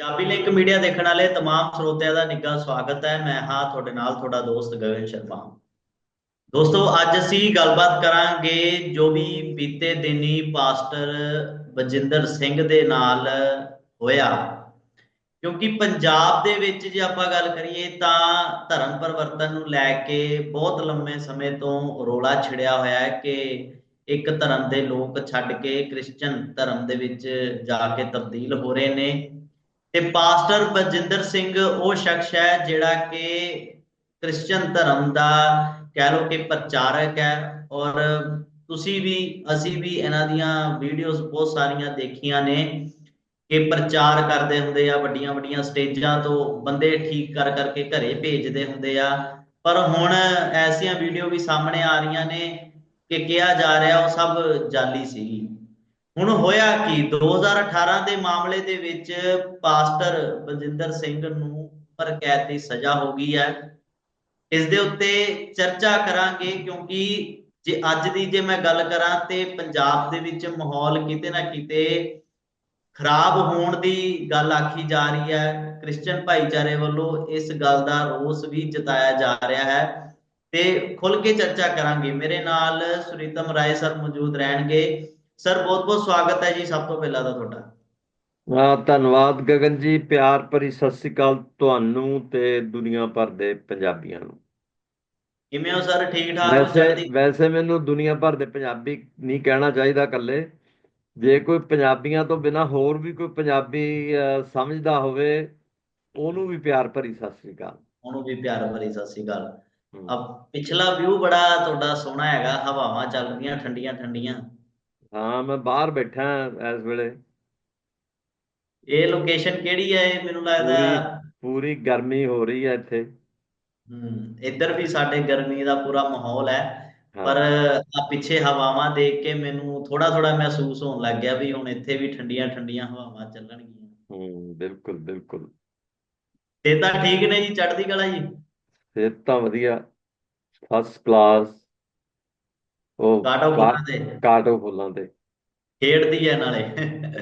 Punjabi link media ਦੇਖਣ ਵਾਲੇ तमाम ਸਰੋਤਿਆਂ ਦਾ ਨਿੱਘਾ ਸਵਾਗਤ ਹੈ ਮੈਂ ਹਾਂ ਤੁਹਾਡੇ ਨਾਲ ਤੁਹਾਡਾ ਦੋਸਤ ਗਗਨ ਸ਼ਰਮਾ ਦੋਸਤੋ ਅੱਜ ਅਸੀਂ ਗੱਲਬਾਤ ਕਰਾਂਗੇ ਜੋ ਵੀ ਬੀਤੇ ਦਿਨੀ ਪਾਸਟਰ ਬਜਿੰਦਰ ਸਿੰਘ ਦੇ ਨਾਲ ਹੋਇਆ ਕਿਉਂਕਿ ਪੰਜਾਬ ਦੇ ਵਿੱਚ ਜੇ ਆਪਾਂ ਗੱਲ ਕਰੀਏ ਤਾਂ ਧਰਮ ਪਰਿਵਰਤਨ ਨੂੰ ਲੈ ਕੇ ਬਹੁਤ ਲੰਮੇ ਸਮੇਂ ਤੋਂ ਰੋਲਾ ਛਿੜਿਆ ਹੋਇਆ ਹੈ ਕਿ ਇੱਕ ਧਰਮ ਦੇ ਲੋਕ ਛੱਡ ਕੇ ਕ੍ਰਿਸਚੀਅਨ ਧਰਮ ਦੇ ਵਿੱਚ ਜਾ ਕੇ ਤਬਦੀਲ ਹੋ ਰਹੇ ਨੇ ਤੇ ਪਾਸਟਰ ਬਜਿੰਦਰ ਸਿੰਘ ਉਹ ਸ਼ਖਸ ਹੈ ਜਿਹੜਾ ਕਿ ਕ੍ਰਿਸਚੀਅਨ ਧਰਮ ਦਾ ਕਹਿ ਲੋ ਕਿ ਪ੍ਰਚਾਰਕ ਹੈ ਔਰ ਤੁਸੀਂ ਵੀ, ਅਸੀਂ ਵੀ ਇਹਨਾਂ ਦੀਆਂ ਵੀਡੀਓਜ਼ ਬਹੁਤ ਸਾਰੀਆਂ ਦੇਖੀਆਂ ਨੇ ਕਿ ਪ੍ਰਚਾਰ ਕਰਦੇ ਹੁੰਦੇ ਆ, ਵੱਡੀਆਂ ਵੱਡੀਆਂ ਸਟੇਜਾਂ ਤੋਂ ਬੰਦੇ ਠੀਕ ਕਰ ਕਰਕੇ ਘਰੇ ਭੇਜਦੇ ਹੁੰਦੇ ਆ। ਪਰ ਹੁਣ ਐਸੀਆਂ ਵੀਡੀਓ ਵੀ ਸਾਹਮਣੇ ਆ ਰਹੀਆਂ ਨੇ ਕਿ ਕਿਹਾ ਜਾ ਰਿਹਾ ਉਹ ਸਭ ਜਾਲੀ ਸੀਗੀ। ਹੁਣ ਹੋਇਆ ਕੀ? 2018 ਦੇ ਮਾਮਲੇ ਦੇ ਵਿੱਚ ਪਾਸਟਰ ਬਲਜਿੰਦਰ ਸਿੰਘ ਨੂੰ ਪਰ ਕੈਦ ਦੀ ਸਜ਼ਾ ਹੋ ਗਈ ਹੈ। ਇਸ ਦੇ ਉੱਤੇ ਚਰਚਾ ਕਰਾਂਗੇ ਕਿਉਂਕਿ ਜੇ ਅੱਜ ਦੀ ਜੇ ਮੈਂ ਗੱਲ ਕਰਾਂ ਤੇ ਪੰਜਾਬ ਦੇ ਵਿੱਚ ਮਾਹੌਲ ਕਿਤੇ ਨਾ ਕਿਤੇ ਖਰਾਬ ਹੋਣ ਦੀ ਗੱਲ ਆਖੀ ਜਾ ਰਹੀ ਹੈ। ਕ੍ਰਿਸਚੀਅਨ ਭਾਈਚਾਰੇ ਵੱਲੋਂ ਇਸ ਗੱਲ ਦਾ ਰੋਸ ਵੀ ਜਤਾਇਆ ਜਾ ਰਿਹਾ ਹੈ ਤੇ ਖੁੱਲ ਕੇ ਚਰਚਾ ਕਰਾਂਗੇ। ਮੇਰੇ ਨਾਲ ਸੁਰੀਤਮ ਰਾਏ ਸਰ ਮੌਜੂਦ ਰਹਿਣਗੇ। ਸਰ ਬਹੁਤ ਬਹੁਤ ਸਵਾਗਤ ਹੈ ਜੀ ਸਭ ਤੋਂ ਪਹਿਲਾਂ ਤਾਂ ਤੁਹਾਡਾ। ਆ ਧੰਨਵਾਦ ਗਗਨ ਜੀ ਪਿਆਰ ਭਰੀ ਸਤਿ ਸ੍ਰੀ ਅਕਾਲ ਤੁਹਾਨੂੰ ਤੇ ਦੁਨੀਆ ਭਰ ਦੇ ਪੰਜਾਬੀਆਂ ਨੂੰ। ਕਿਵੇਂ ਹੋ ਸਰ? ਠੀਕ ਠਾਕ ਹੋ ਵੈਸੇ ਵੈਸੇ ਮੈਨੂੰ ਦੁਨੀਆ ਭਰ ਦੇ ਪੰਜਾਬੀ ਨਹੀਂ ਕਹਿਣਾ ਚਾਹੀਦਾ ਇਕੱਲੇ। ਜੇ ਕੋਈ ਪੰਜਾਬੀਆਂ ਤੋਂ ਬਿਨਾ ਹੋਰ ਵੀ ਕੋਈ ਪੰਜਾਬੀ ਸਮਝਦਾ ਹੋਵੇ ਉਹਨੂੰ ਵੀ ਪਿਆਰ ਭਰੀ ਸਤਿ ਸ੍ਰੀ ਅਕਾਲ। ਉਹਨੂੰ ਵੀ ਪਿਆਰ ਭਰੀ ਸਤਿ ਸ੍ਰੀ ਅਕਾਲ। ਪਿਛਲਾ ਵਿਊ ਬੜਾ ਤੁਹਾਡਾ ਸੋਹਣਾ ਹੈਗਾ ਹਵਾਵਾਂ ਚੱਲ ਰਹੀਆਂ ਠੰਡੀਆਂ ਠੰਡੀਆਂ ਹਾਂ ਮੈਂ ਬਾਹਰ ਬੈਠਾ ਹਾਂ ਇਸ ਵੇਲੇ। ਇਹ ਲੋਕੇਸ਼ਨ ਕਿਹੜੀ ਹੈ ਇਹ? ਮੈਨੂੰ ਲੱਗਦਾ ਪੂਰੀ ਗਰਮੀ ਹੋ ਰਹੀ ਹੈ ਇੱਥੇ। ਹਮ ਇੱਧਰ ਵੀ ਸਾਡੇ ਗਰਮੀ ਦਾ ਪੂਰਾ ਮਾਹੌਲ ਹੈ। ਹਾਂ। ਪਰ ਆ ਪਿੱਛੇ ਹਵਾਵਾਂ ਦੇਖ ਕੇ ਮੈਨੂੰ ਥੋੜਾ ਥੋੜਾ ਮਹਿਸੂਸ ਹੋਣ ਲੱਗ ਗਿਆ ਵੀ ਹੁਣ ਇੱਥੇ ਵੀ ਠੰਡੀਆਂ ਠੰਡੀਆਂ ਹਵਾਵਾਂ ਚੱਲਣਗੀਆਂ। ਹੂੰ ਬਿਲਕੁਲ ਬਿਲਕੁਲ। ਤੇ ਤਾਂ ਠੀਕ ਨੇ ਜੀ? ਚੜ੍ਹਦੀ ਕਲਾ ਜੀ? ਫਿਰ ਤਾਂ ਵਧੀਆ। ਫਸਟ ਕਲਾਸ ਉਹ ਕਾਟੋ ਫੁੱਲਾਂ ਤੇ ਕਾਟੋ ਫੁੱਲਾਂ ਤੇ ਖੇਡਦੀ ਹੈ ਨਾਲੇ।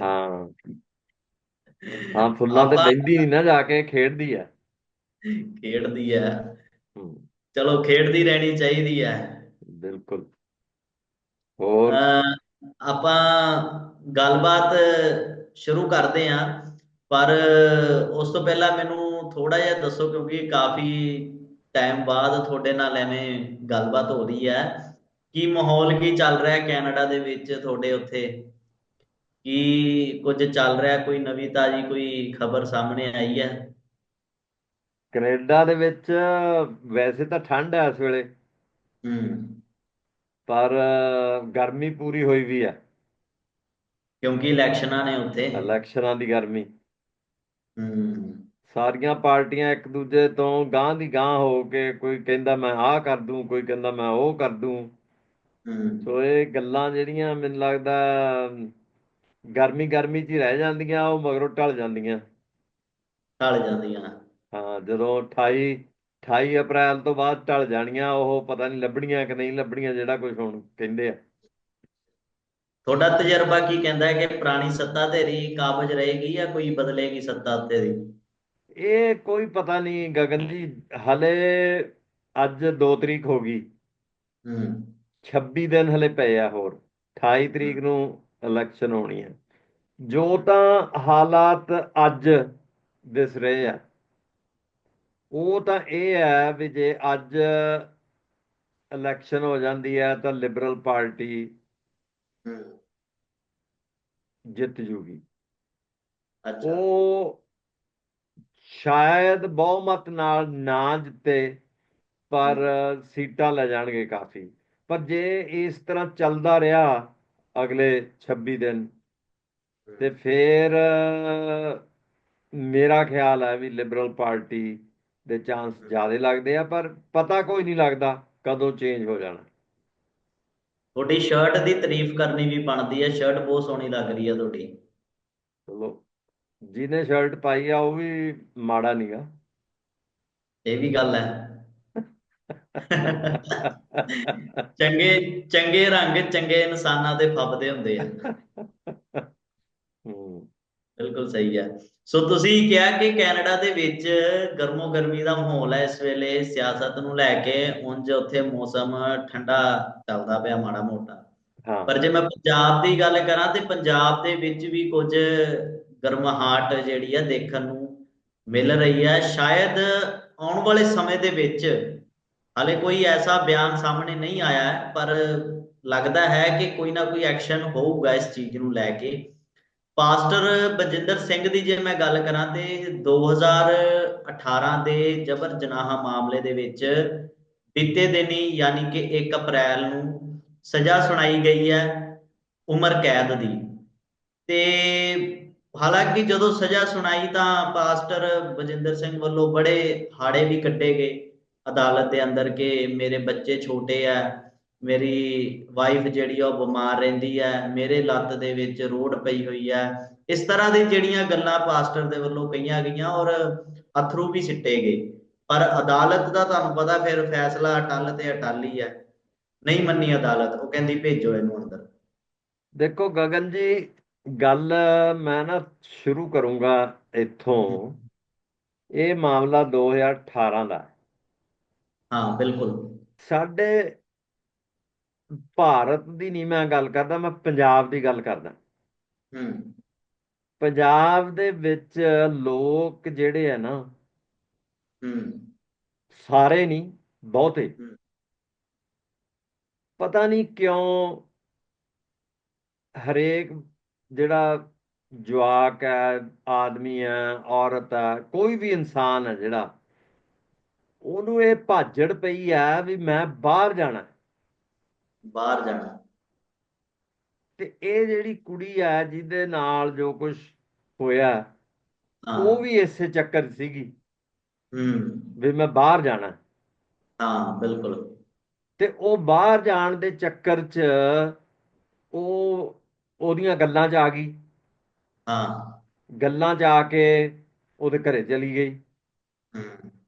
ਹਾਂ। ਹਾਂ ਫੁੱਲਾਂ ਤੇ ਬਹਿੰਦੀ ਨਹੀਂ ਨਾ ਜਾ ਕੇ ਖੇਡਦੀ ਆ ਖੇਡਦੀ ਹੂੰ। ਚਲੋ ਖੇਡਦੀ ਰਹਿਣੀ ਚਾਹੀਦੀ ਹੈ ਬਿਲਕੁਲ। ਹੋਰ? ਆਪਾਂ ਗੱਲਬਾਤ ਸ਼ੁਰੂ ਕਰਦੇ ਹਾਂ ਪਰ ਉਸ ਤੋਂ ਪਹਿਲਾਂ ਮੈਨੂੰ ਥੋੜਾ ਜਿਹਾ ਦੱਸੋ ਕਿਉਂਕਿ ਕਾਫੀ ਟਾਈਮ ਬਾਅਦ ਤੁਹਾਡੇ ਨਾਲ ਐਵੇਂ ਗੱਲਬਾਤ ਹੋ ਰਹੀ ਹੈ ਕੀ ਮਾਹੌਲ ਕੀ ਚੱਲ ਰਿਹਾ ਹੈ ਕੈਨੇਡਾ ਦੇ ਵਿੱਚ ਤੁਹਾਡੇ ਉੱਥੇ? ਕੀ ਕੁਝ ਚੱਲ ਰਿਹਾ? ਕੋਈ ਨਵੀਂ ਤਾਜੀ ਕੋਈ ਖਬਰ ਸਾਹਮਣੇ ਆਈ ਹੈ? ਕੈਨੇਡਾ ਦੇ ਵਿੱਚ ਵੈਸੇ ਤਾਂ ਠੰਡ ਹੈ ਇਸ ਵੇਲੇ। ਹੂੰ। ਪਰ ਗਰਮੀ ਪੂਰੀ ਹੋਈ ਵੀ ਹੈ। ਕਿਉਂਕਿ ਇਲੈਕਸ਼ਨਾਂ ਨੇ ਉੱਥੇ। ਇਲੈਕਸ਼ਨਾਂ ਦੀ ਗਰਮੀ। ਹੂੰ। ਸਾਰੀਆਂ ਪਾਰਟੀਆਂ ਇੱਕ ਦੂਜੇ ਤੋਂ ਗਾਂਹ ਦੀ ਗਾਂਹ ਹੋ ਕੇ ਕੋਈ ਕਹਿੰਦਾ ਮੈਂ ਆਹ ਕਰ ਦੂੰ ਕੋਈ ਕਹਿੰਦਾ ਮੈਂ ਉਹ ਕਰ ਦੂੰ। ਸੋ ਇਹ ਗੱਲਾਂ ਜਿਹੜੀਆਂ ਮੈਨੂੰ ਲੱਗਦਾ ਗਰਮੀ ਗਰਮੀ 'ਚ ਹੀ ਰਹਿ ਜਾਂਦੀਆਂ ਉਹ ਮਗਰੋਂ ਟਲ ਜਾਂਦੀਆਂ। ਢਲ ਜਾਂਦੀਆਂ। ਹਾਂ ਜਦੋਂ 28 28 ਅਪ੍ਰੈਲ ਤੋਂ ਬਾਅਦ ਟਲ ਜਾਣੀਆਂ ਉਹ ਪਤਾ ਨਹੀਂ ਲੱਭਣੀਆਂ ਕਿ ਨਹੀਂ ਲੱਭਣੀਆਂ ਜਿਹੜਾ ਕੁਝ ਹੁਣ ਕਹਿੰਦੇ ਆ। ਤੁਹਾਡਾ ਤਜਰਬਾ ਕੀ ਕਹਿੰਦਾ ਹੈ ਕਿ ਪੁਰਾਣੀ ਸੱਤਾ ਤੇਰੀ ਕਾਬਜ ਰਹੇਗੀ ਜਾਂ ਕੋਈ ਬਦਲੇਗੀ ਸੱਤਾ ਤੇਰੀ? ਇਹ ਕੋਈ ਪਤਾ ਨਹੀਂ ਗਗਨ ਜੀ ਹਲੇ ਅੱਜ 2 ਤਰੀਕ ਹੋ ਗਈ। ਹੂੰ। 26 ਦਿਨ ਹਲੇ ਪਏ ਆ ਹੋਰ 28 ਤਰੀਕ ਨੂੰ ਇਲੈਕਸ਼ਨ ਹੋਣੀ ਹੈ ਜੋ ਤਾਂ ਹਾਲਾਤ ਅੱਜ ਦਿਸ ਰਹੇ ਆ ਉਹ ਤਾਂ ਇਹ ਹੈ ਵੀ ਜੇ ਅੱਜ ਇਲੈਕਸ਼ਨ ਹੋ ਜਾਂਦੀ ਹੈ ਤਾਂ ਲਿਬਰਲ ਪਾਰਟੀ ਜਿੱਤ ਜੂਗੀ। ਅੱਛਾ। ਉਹ ਸ਼ਾਇਦ ਬਹੁਮਤ ਨਾਲ ਨਾ ਜਿੱਤੇ ਪਰ ਸੀਟਾਂ ਲੈ ਜਾਣਗੇ ਕਾਫੀ। ਪਰ ਜੇ ਇਸ ਤਰ੍ਹਾਂ ਚੱਲਦਾ ਰਿਹਾ ਅਗਲੇ 26 ਦਿਨ ਤੇ ਫਿਰ ਮੇਰਾ ਖਿਆਲ ਹੈ ਵੀ ਲਿਬਰਲ ਪਾਰਟੀ ਦੇ ਚਾਂਸ ਜ਼ਿਆਦਾ ਲੱਗਦੇ ਆ ਪਰ ਪਤਾ ਕੋਈ ਨਹੀਂ ਲੱਗਦਾ ਕਦੋਂ ਚੇਂਜ ਹੋ ਜਾਣਾ। ਤੁਹਾਡੀ ਸ਼ਰਟ ਦੀ ਤਾਰੀਫ ਕਰਨੀ ਵੀ ਬਣਦੀ ਹੈ ਸ਼ਰਟ ਬਹੁਤ ਸੋਹਣੀ ਲੱਗ ਰਹੀ ਹੈ ਤੁਹਾਡੀ। ਚਲੋ ਜਿਹਨੇ ਸ਼ਰਟ ਪਾਈ ਆ ਉਹ ਵੀ ਮਾੜਾ ਨਹੀਂਗਾ ਇਹ ਵੀ ਗੱਲ ਹੈ। ਚੰਗੇ ਚੰਗੇ ਰੰਗ ਚੰਗੇ ਇਨਸਾਨਾਂ ਦੇ ਫੱਬਦੇ ਹੁੰਦੇ ਆ। ਹੂੰ। ਬਿਲਕੁਲ ਸਹੀ ਹੈ ਸੋ ਤੁਸੀਂ ਕਿਹਾ ਕਿ ਕੈਨੇਡਾ ਦੇ ਵਿੱਚ ਗਰਮੋ ਗਰਮੀ ਦਾ ਮਾਹੌਲ ਹੈ ਇਸ ਵੇਲੇ ਸਿਆਸਤ ਨੂੰ ਲੈ ਕੇ ਉਂਝ ਉੱਥੇ ਮੌਸਮ ਠੰਡਾ ਚੱਲਦਾ ਪਿਆ ਮਾੜਾ ਮੋਟਾ। ਹਾਂ। ਪਰ ਜੇ ਮੈਂ ਪੰਜਾਬ ਦੀ ਗੱਲ ਕਰਾਂ ਤੇ ਪੰਜਾਬ ਦੇ ਵਿੱਚ ਵੀ ਕੁਝ ਗਰਮਾਹਟ ਜਿਹੜੀ ਆ ਦੇਖਣ ਨੂੰ ਮਿਲ ਰਹੀ ਹੈ ਸ਼ਾਇਦ ਆਉਣ ਵਾਲੇ ਸਮੇਂ ਦੇ ਵਿੱਚ ਹਾਲੇ ਕੋਈ ਐਸਾ ਬਿਆਨ ਸਾਹਮਣੇ ਨਹੀਂ ਆਇਆ ਹੈ, ਪਰ ਲੱਗਦਾ ਹੈ ਕਿ ਕੋਈ ਨਾ ਕੋਈ ਐਕਸ਼ਨ ਹੋਊਗਾ ਇਸ ਚੀਜ਼ ਨੂੰ ਲੈ ਕੇ। ਪਾਸਟਰ ਬਜਿੰਦਰ ਸਿੰਘ ਦੀ ਜੇ ਮੈਂ ਗੱਲ ਕਰਾਂ ਤੇ 2018 ਦੇ ਜਬਰ ਜਨਾਹ ਮਾਮਲੇ ਦੇ ਵਿੱਚ ਬੀਤੇ ਦਿਨੀ ਯਾਨੀ ਕਿ 1 ਅਪ੍ਰੈਲ ਨੂੰ ਸਜ਼ਾ ਸੁਣਾਈ ਗਈ ਹੈ ਉਮਰ ਕੈਦ ਦੀ। ਤੇ ਹਾਲਾਂਕਿ ਜਦੋਂ ਸਜ਼ਾ ਸੁਣਾਈ ਤਾਂ ਪਾਸਟਰ ਬਜਿੰਦਰ ਸਿੰਘ ਵੱਲੋਂ ਬੜੇ ਹਾੜੇ ਵੀ ਕੱਢੇ ਗਏ। ਅਦਾਲਤ ਦੇ ਅੰਦਰ ਕਿ ਮੇਰੇ ਬੱਚੇ ਛੋਟੇ ਆ, ਮੇਰੀ ਵਾਈਫ ਜਿਹੜੀ ਆ ਉਹ ਬਿਮਾਰ ਰਹਿੰਦੀ ਹੈ ਮੇਰੇ ਲੱਤ ਦੇ ਵਿੱਚ ਰੋੜ ਪਈ ਹੋਈ ਹੈ ਇਸ ਤਰ੍ਹਾਂ ਦੀ ਜਿਹੜੀਆਂ ਗੱਲਾਂ ਪਾਸਟਰ ਦੇ ਵੱਲੋਂ ਕਹੀਆਂ ਗਈਆਂ ਔਰ ਅਥਰੂ ਵੀ ਸਿੱਟੇ ਗਏ। ਪਰ ਅਦਾਲਤ ਦਾ ਤੁਹਾਨੂੰ ਪਤਾ ਫਿਰ ਫੈਸਲਾ ਅਟੱਲ ਤੇ ਅਟੱਲ ਹੀ ਹੈ ਨਹੀਂ ਮੰਨੀ ਅਦਾਲਤ, ਉਹ ਕਹਿੰਦੀ ਭੇਜੋ ਇਹਨੂੰ ਅੰਦਰ। ਦੇਖੋ ਗਗਨ ਜੀ, ਗੱਲ ਮੈਂ ਨਾ ਸ਼ੁਰੂ ਕਰੂੰਗਾ ਇੱਥੋਂ। ਇਹ ਮਾਮਲਾ 2018 ਦਾ ਹੈ। ਹਾਂ ਬਿਲਕੁਲ। ਸਾਡੇ ਭਾਰਤ ਦੀ ਨਹੀਂ ਮੈਂ ਗੱਲ ਕਰਦਾ ਮੈਂ ਪੰਜਾਬ ਦੀ ਗੱਲ ਕਰਦਾ। ਹੂੰ। ਪੰਜਾਬ ਦੇ ਵਿੱਚ ਲੋਕ ਜਿਹੜੇ ਆ ਨਾ ਹੂੰ। ਸਾਰੇ ਨਹੀਂ ਬਹੁਤੇ। ਪਤਾ ਨਹੀਂ ਕਿਉਂ ਹਰੇਕ ਜਿਹੜਾ ਜਵਾਕ ਹੈ ਆਦਮੀ ਹੈ ਔਰਤ ਹੈ ਕੋਈ ਵੀ ਇਨਸਾਨ ਹੈ ਜਿਹੜਾ ਉਹਨੂੰ ਇਹ ਭਾਜੜ ਪਈ ਹੈ ਵੀ ਮੈਂ ਬਾਹਰ ਜਾਣਾ। ਬਾਹਰ ਜਾਣਾ। ਤੇ ਇਹ ਜਿਹੜੀ ਕੁੜੀ ਹੈ ਜਿਹਦੇ ਨਾਲ ਜੋ ਕੁਝ ਹੋਇਆ ਉਹ ਵੀ ਇਸੇ ਚੱਕਰ ਸੀਗੀ ਹੂੰ। ਵੀ ਮੈਂ ਬਾਹਰ ਜਾਣਾ। ਹੈ। ਬਿਲਕੁਲ। ਤੇ ਉਹ ਬਾਹਰ ਜਾਣ ਦੇ ਚੱਕਰ 'ਚ ਉਹ ਉਹਦੀਆਂ ਗੱਲਾਂ 'ਚ ਆ ਗਈ। ਹਾਂ। ਗੱਲਾਂ 'ਚ ਆ ਕੇ ਉਹਦੇ ਘਰੇ ਚਲੀ ਗਈ। ਹੂੰ।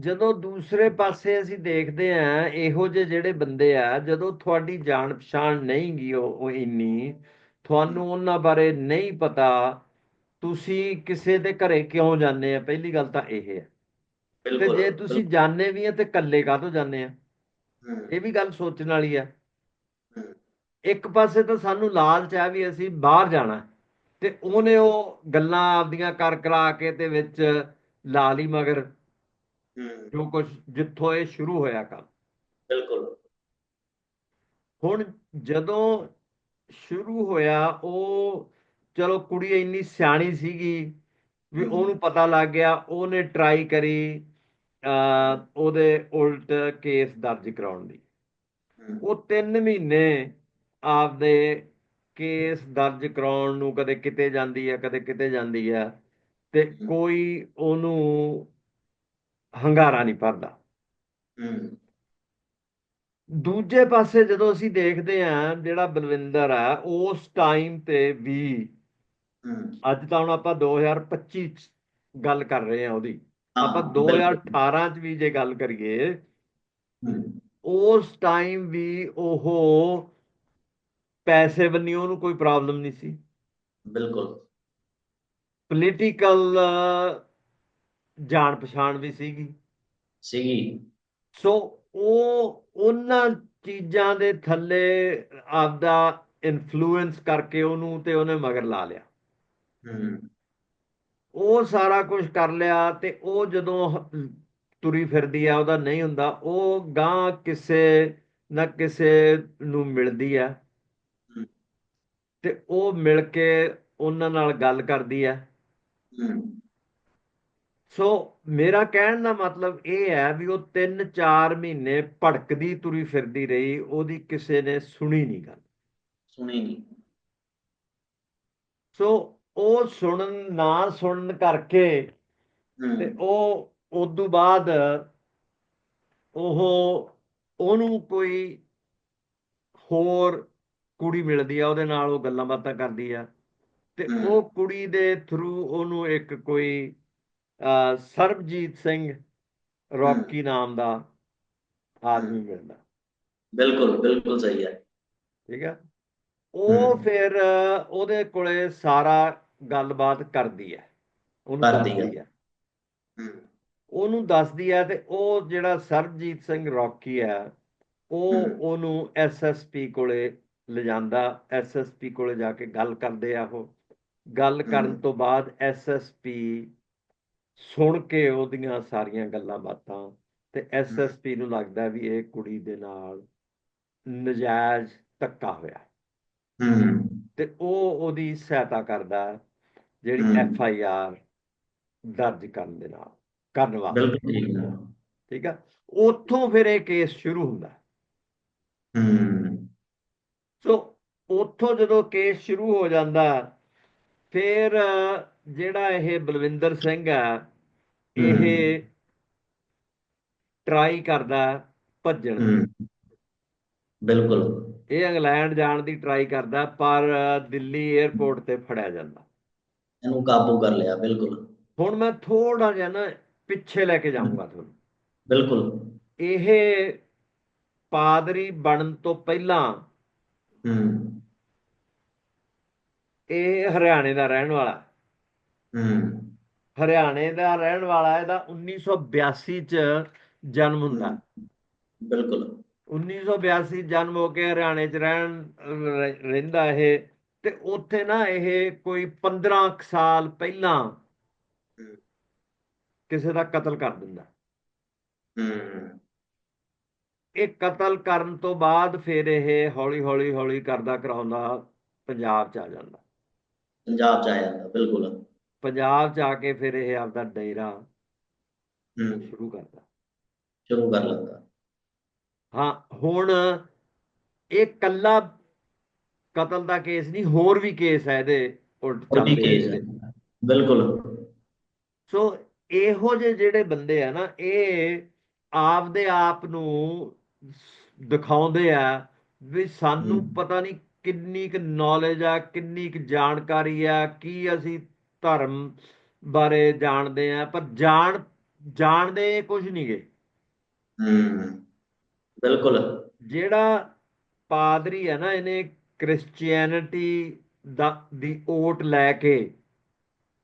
ਜਦੋਂ ਦੂਸਰੇ ਪਾਸੇ ਅਸੀਂ ਦੇਖਦੇ ਆਂ ਇਹੋ ਜਿਹੇ ਜਿਹੜੇ ਬੰਦੇ ਆ ਜਦੋਂ ਤੁਹਾਡੀ ਜਾਣ ਪਛਾਣ ਨਹੀਂ ਗਈ ਉਹ ਇੰਨੀ ਤੁਹਾਨੂੰ ਉਹਨਾਂ ਬਾਰੇ ਨਹੀਂ ਪਤਾ ਤੁਸੀਂ ਕਿਸੇ ਦੇ ਘਰੇ ਕਿਉਂ ਜਾਂਦੇ ਆ? ਪਹਿਲੀ ਗੱਲ ਤਾਂ ਇਹ ਹੈ। ਤੇ ਜੇ ਤੁਸੀਂ ਜਾਂਦੇ ਵੀ ਆ ਤੇ ਇਕੱਲੇ ਕਾਹਤੋਂ ਜਾਂਦੇ ਆ? ਇਹ ਵੀ ਗੱਲ ਸੋਚਣ ਵਾਲੀ ਆ। ਇੱਕ ਪਾਸੇ ਤਾਂ ਸਾਨੂੰ ਲਾਲਚ ਆ ਵੀ ਅਸੀਂ ਬਾਹਰ ਜਾਣਾ। ਤੇ ਉਹਨੇ ਉਹ ਗੱਲਾਂ ਆਪਦੀਆਂ ਕਰ ਕਰਾ ਕੇ ਤੇ ਵਿੱਚ ਲਾ ਲਈ ਮਗਰ। ਜੋ ਕੁਝ ਜਿੱਥੋਂ ਇਹ ਸ਼ੁਰੂ ਹੋਇਆ ਕੰਮ। ਬਿਲਕੁਲ। ਹੁਣ ਜਦੋਂ ਸ਼ੁਰੂ ਹੋਇਆ ਉਹ ਚਲੋ ਕੁੜੀ ਇੰਨੀ ਸਿਆਣੀ ਸੀਗੀ ਵੀ। ਉਹਨੂੰ ਪਤਾ ਲੱਗ ਗਿਆ ਉਹਨੇ ਟਰਾਈ ਕਰੀ ਉਹਦੇ ਉਲਟ ਕੇਸ ਦਰਜ ਕਰਾਉਣ ਦੀ। ਉਹ 3 ਮਹੀਨੇ ਆਪਦੇ ਕੇਸ ਦਰਜ ਕਰਾਉਣ ਨੂੰ ਕਦੇ ਕਿਤੇ ਜਾਂਦੀ ਹੈ ਕਦੇ ਕਿਤੇ ਜਾਂਦੀ ਹੈ ਤੇ ਕੋਈ ਉਹਨੂੰ ਹੰਗਾਰਾ ਨਹੀਂ ਭਰਦਾ। ਦੂਜੇ ਪਾਸੇ ਜਦੋਂ ਅਸੀਂ ਦੇਖਦੇ ਹਾਂ ਜਿਹੜਾ ਬਲਵਿੰਦਰ ਆ ਉਸ ਟਾਈਮ ਤੇ ਵੀ ਹੂੰ। ਅੱਜ ਤਾਂ ਹੁਣ ਆਪਾਂ 2025 ਚ ਗੱਲ ਕਰ ਰਹੇ ਹਾਂ ਉਹਦੀ। ਆਪਾਂ ਬਿਲਕੁਲ। 2018 ਚ ਵੀ ਜੇ ਗੱਲ ਕਰੀਏ ਉਸ ਟਾਈਮ ਵੀ ਉਹ ਪੈਸੇ ਬੰਨੀ ਉਹਨੂੰ ਕੋਈ ਪ੍ਰੋਬਲਮ ਨਹੀਂ ਸੀ। ਬਿਲਕੁਲ। ਪੋਲੀਟੀਕਲ ਜਾਣ ਪਛਾਣ ਵੀ ਸੀਗੀ। ਸੀਗੀ। ਸੋ ਉਹ ਉਹਨਾਂ ਚੀਜ਼ਾਂ ਦੇ ਥੱਲੇ ਆਪਦਾ ਇਨਫਲੂਐਂਸ ਕਰਕੇ ਉਹਨੂੰ ਤੇ ਉਹਨੇ ਮਗਰ ਲਾ ਲਿਆ। ਹੂੰ। ਉਹ ਸਾਰਾ ਕੁਝ ਕਰ ਲਿਆ ਤੇ ਉਹ ਜਦੋਂ ਤੁਰੀ ਫਿਰਦੀ ਆ ਉਹਦਾ ਨਹੀਂ ਹੁੰਦਾ ਉਹ ਗਾਂ ਕਿਸੇ ਨਾ ਕਿਸੇ ਨੂੰ ਮਿਲਦੀ ਆ। ਤੇ ਉਹ ਮਿਲ ਕੇ ਉਹਨਾਂ ਨਾਲ ਗੱਲ ਕਰਦੀ ਆ। ਹੂੰ। ਸੋ ਮੇਰਾ ਕਹਿਣ ਦਾ ਮਤਲਬ ਇਹ ਹੈ ਵੀ ਉਹ 3-4 ਮਹੀਨੇ ਭੜਕਦੀ ਤੁਰੀ ਫਿਰਦੀ ਰਹੀ ਉਹਦੀ ਕਿਸੇ ਨੇ ਸੁਣੀ ਨਹੀਂ ਗੱਲ। ਸੁਣੀ ਨਹੀਂ। ਸੋ ਉਹ ਸੁਣਨ ਨਾ ਸੁਣਨ ਕਰਕੇ ਤੇ ਉਹ ਉਦੋਂ ਬਾਅਦ ਉਹ ਉਹਨੂੰ ਕੋਈ ਹੋਰ ਕੁੜੀ ਮਿਲਦੀ ਆ ਉਹਦੇ ਨਾਲ ਉਹ ਗੱਲਾਂ ਬਾਤਾਂ ਕਰਦੀ ਆ। ਤੇ। ਉਹ ਕੁੜੀ ਦੇ ਥਰੂ ਉਹਨੂੰ ਇੱਕ ਕੋਈ ਸਰਬਜੀਤ ਸਿੰਘ ਰੌਕੀ ਨਾਮ ਦਾ ਆਦਮੀ ਮਿਲਦਾ ਬਿਲਕੁਲ ਬਿਲਕੁਲ ਸਹੀ ਹੈ ਠੀਕ ਹੈ ਉਹ। ਫਿਰ ਉਹਦੇ ਕੋਲੇ ਸਾਰਾ ਗੱਲਬਾਤ ਕਰਦੀ ਹੈ ਉਹਨੂੰ ਕਰਦੀ ਹੈ। ਉਹਨੂੰ ਦੱਸਦੀ ਹੈ ਤੇ ਉਹ ਜਿਹੜਾ ਸਰਬਜੀਤ ਸਿੰਘ ਰੌਕੀ ਹੈ ਉਹ। ਉਹਨੂੰ ਐਸਐਸਪੀ ਕੋਲੇ ਲਿਜਾਂਦਾ ਐਸਐਸਪੀ ਕੋਲੇ ਜਾ ਕੇ ਗੱਲ ਕਰਦੇ ਆ ਉਹ ਗੱਲ ਕਰਨ। ਤੋਂ ਬਾਅਦ ਐਸਐਸਪੀ ਸੁਣ ਕੇ ਉਹਦੀਆਂ ਸਾਰੀਆਂ ਗੱਲਾਂ ਬਾਤਾਂ ਤੇ ਐਸਐਸਪੀ ਨੂੰ ਲੱਗਦਾ ਵੀ ਇਹ ਕੁੜੀ ਦੇ ਨਾਲ ਨਜਾਇਜ਼ ਧੱਕਾ ਹੋਇਆ। ਤੇ ਉਹ ਉਹਦੀ ਸਹਾਇਤਾ ਕਰਦਾ ਜਿਹੜੀ। ਐਫ ਆਈ ਆਰ ਦਰਜ ਕਰਨ ਦੇ ਨਾਲ ਕਰਨ ਵਾਸਤੇ। ਬਿਲਕੁਲ ਠੀਕ ਹੈ ਆ? ਉੱਥੋਂ ਫਿਰ ਇਹ ਕੇਸ ਸ਼ੁਰੂ ਹੁੰਦਾ। ਸੋ ਉੱਥੋਂ ਜਦੋਂ ਕੇਸ ਸ਼ੁਰੂ ਹੋ ਜਾਂਦਾ ਫਿਰ ਜਿਹੜਾ ਇਹ ਬਲਵਿੰਦਰ ਸਿੰਘ ਹੈ। ਇਹ ਟਰਾਈ ਕਰਦਾ ਭੱਜਣ ਬਿਲਕੁਲ। ਇਹ ਇੰਗਲੈਂਡ ਜਾਣ ਦੀ ਟਰਾਈ ਕਰਦਾ ਪਰ ਦਿੱਲੀ 에ਅਰਪੋਰਟ ਤੇ ਫੜਿਆ ਜਾਂਦਾ। ਇਹਨੂੰ ਕਾਬੂ ਕਰ ਲਿਆ ਬਿਲਕੁਲ। ਹੁਣ ਮੈਂ ਥੋੜਾ ਜਿਹਾ ਨਾ ਪਿੱਛੇ ਲੈ ਕੇ ਜਾਊਂਗਾ ਤੁਹਾਨੂੰ। ਬਿਲਕੁਲ। ਇਹ ਪਾਦਰੀ ਬਣਨ ਤੋਂ ਪਹਿਲਾਂ ਇਹ ਹਰਿਆਣੇ ਦਾ ਰਹਿਣ ਵਾਲਾ। ਹਰਿਆਣੇ ਦਾ ਰਹਿਣ ਵਾਲਾ ਇਹਦਾ 1982 ਚ ਜਨਮ ਹੁੰਦਾ। ਬਿਲਕੁਲ। 1982 ਜਨਮ ਹੋ ਕੇ ਹਰਿਆਣੇ ਚ ਰਹਿਣ ਰਹਿ- ਰਹਿੰਦਾ ਇਹ। ਤੇ ਉੱਥੇ ਨਾ ਇਹ ਕੋਈ 15 ਕੁ ਸਾਲ ਪਹਿਲਾਂ ਕਿਸੇ ਦਾ ਕਤਲ ਕਰ ਦਿੰਦਾ। ਹਮ ਇਹ ਕਤਲ ਕਰਨ ਤੋਂ ਬਾਅਦ ਫਿਰ ਇਹ ਹੌਲੀ ਹੌਲੀ ਹੌਲੀ ਕਰਦਾ ਕਰਾਉਂਦਾ ਪੰਜਾਬ ਚ ਆ ਜਾਂਦਾ। ਪੰਜਾਬ ਚ ਆ ਜਾਂਦਾ ਬਿਲਕੁਲ। ਪੰਜਾਬ ਚ ਆ ਕੇ ਫਿਰ ਇਹ ਆਪਦਾ ਡੇਰਾ ਸ਼ੁਰੂ ਕਰਦਾ। ਸ਼ੁਰੂ ਕਰ ਲੈਂਦਾ। ਹਾਂ ਹੁਣ ਇਹ ਕੱਲਾ ਕਤਲ ਦਾ ਕੇਸ ਨਹੀਂ ਹੋਰ ਵੀ ਕੇਸ ਹੈ ਇਹਦੇ ਉਲਟ ਚੱਲਦੇ ਬਿਲਕੁਲ। ਸੋ ਇਹੋ ਜਿਹੇ ਜਿਹੜੇ ਬੰਦੇ ਆ ਨਾ ਇਹ ਆਪਦੇ ਆਪ ਨੂੰ ਦਿਖਾਉਂਦੇ ਆ ਵੀ ਸਾਨੂੰ। ਪਤਾ ਨਹੀਂ ਕਿੰਨੀ ਕੁ ਨੌਲੇਜ ਆ ਕਿੰਨੀ ਕੁ ਜਾਣਕਾਰੀ ਆ ਕੀ ਅਸੀਂ ਧਰਮ ਬਾਰੇ ਜਾਣਦੇ ਆ ਪਰ ਜਾਣ ਜਾਣਦੇ ਕੁਝ ਨਹੀਂ ਗੇ। ਹਮ ਬਿਲਕੁਲ। ਜਿਹੜਾ ਪਾਦਰੀ ਹੈ ਨਾ ਇਹਨੇ ਕ੍ਰਿਸਚੀਅਨਿਟੀ ਦਾ ਦੀ ਓਟ ਲੈ ਕੇ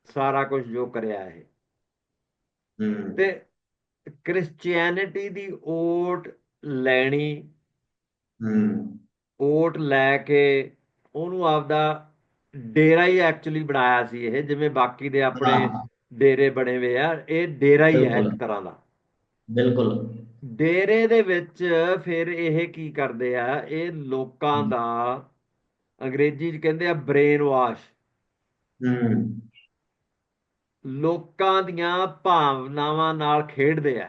ਸਾਰਾ ਕੁਝ ਜੋ ਕਰਿਆ ਇਹ। ਤੇ ਕ੍ਰਿਸਚੀਅਨਿਟੀ ਦੀ ਓਟ ਲੈਣੀ ਓਟ ਲੈ ਕੇ ਉਹਨੂੰ ਆਪਦਾ ਡੇਰਾ ਹੀ ਐਕਚੁਅਲੀ ਬਣਾਇਆ ਸੀ ਇਹ ਜਿਵੇਂ ਬਾਕੀ ਦੇ ਆਪਣੇ ਹਾਂ, ਡੇਰੇ ਬਣੇ ਹੋਏ ਆ ਇਹ ਡੇਰਾ ਹੀ ਹੈ ਇੱਕ। ਤਰ੍ਹਾਂ ਦਾ। ਬਿਲਕੁਲ। ਡੇਰੇ ਦੇ ਵਿੱਚ ਫਿਰ ਇਹ ਕੀ ਕਰਦੇ ਆ ਇਹ ਲੋਕਾਂ ਦਾ ਅੰਗਰੇਜ਼ੀ 'ਚ ਕਹਿੰਦੇ ਆ ਬ੍ਰੇਨ ਵਾਸ਼ ਹਮ ਲੋਕਾਂ ਦੀਆਂ ਭਾਵਨਾਵਾਂ ਨਾਲ ਖੇਡਦੇ ਆ।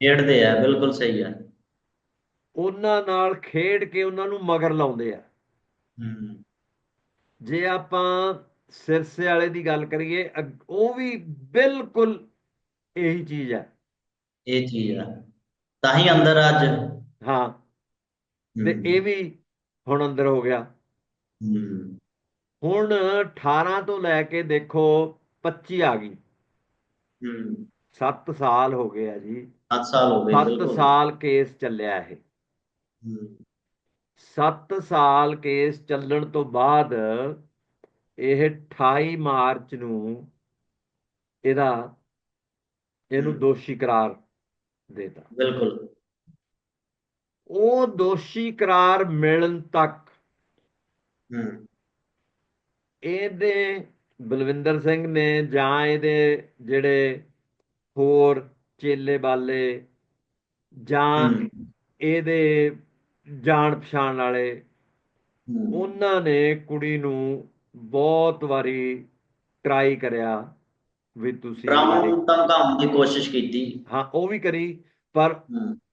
ਖੇਡਦੇ ਆ ਬਿਲਕੁਲ ਸਹੀ ਹੈ ਉਹਨਾਂ ਨਾਲ ਖੇਡ ਕੇ ਉਹਨਾਂ ਨੂੰ ਮਗਰ ਲਾਉਂਦੇ ਆ। ਹਮ ਜੇ ਆਪਾਂ ਸਿਰਸੇ ਵਾਲੇ ਦੀ ਗੱਲ ਕਰੀਏ ਉਹ ਵੀ ਬਿਲਕੁਲ ਇਹੀ ਚੀਜ਼ ਹੈ। ਇਹ ਚੀਜ਼ ਆ ਤਾਂ ਹੀ ਅੰਦਰ ਅੱਜ। ਹਾਂ। ਤੇ ਇਹ ਵੀ ਹੁਣ ਅੰਦਰ ਹੋ ਗਿਆ। ਹੁਣ 18 ਤੋਂ ਲੈ ਕੇ ਦੇਖੋ 25 ਆ ਗਈ। ਹਮ 7 ਸਾਲ ਹੋ ਗਏ ਆ ਜੀ। 7 ਸਾਲ ਹੋ ਗਏ 7 ਬਿਲਕੁਲ। ਸਾਲ ਕੇਸ ਚੱਲਿਆ ਇਹ। 7 ਸਾਲ ਕੇਸ ਚੱਲਣ ਤੋਂ ਬਾਅਦ ਇਹ 28 ਮਾਰਚ ਨੂੰ ਇਹਦਾ ਇਹਨੂੰ। ਦੋਸ਼ੀ ਕਰਾਰ ਦੇਤਾ। ਬਿਲਕੁਲ। ਉਹ ਦੋਸ਼ੀ ਕਰਾਰ ਮਿਲਣ ਤੱਕ ਇਹਦੇ ਬਲਵਿੰਦਰ ਸਿੰਘ ਨੇ ਜਾਂ ਇਹਦੇ ਜਿਹੜੇ ਹੋਰ ਚੇਲੇ ਬਾਲੇ ਜਾਂ ਇਹਦੇ ਜਾਣ ਪਛਾਣ ਵਾਲੇ ਉਹਨਾਂ ਨੇ ਕੁੜੀ ਨੂੰ ਬਹੁਤ ਵਾਰੀ ਟਰਾਈ ਕਰਿਆ ਵੀ ਤੁਸੀਂ ਡਰਾਮਾ ਧਮਕਾਉਣ ਦੀ ਕੋਸ਼ਿਸ਼ ਕੀਤੀ। ਹਾਂ ਉਹ ਵੀ ਕਰੀ ਪਰ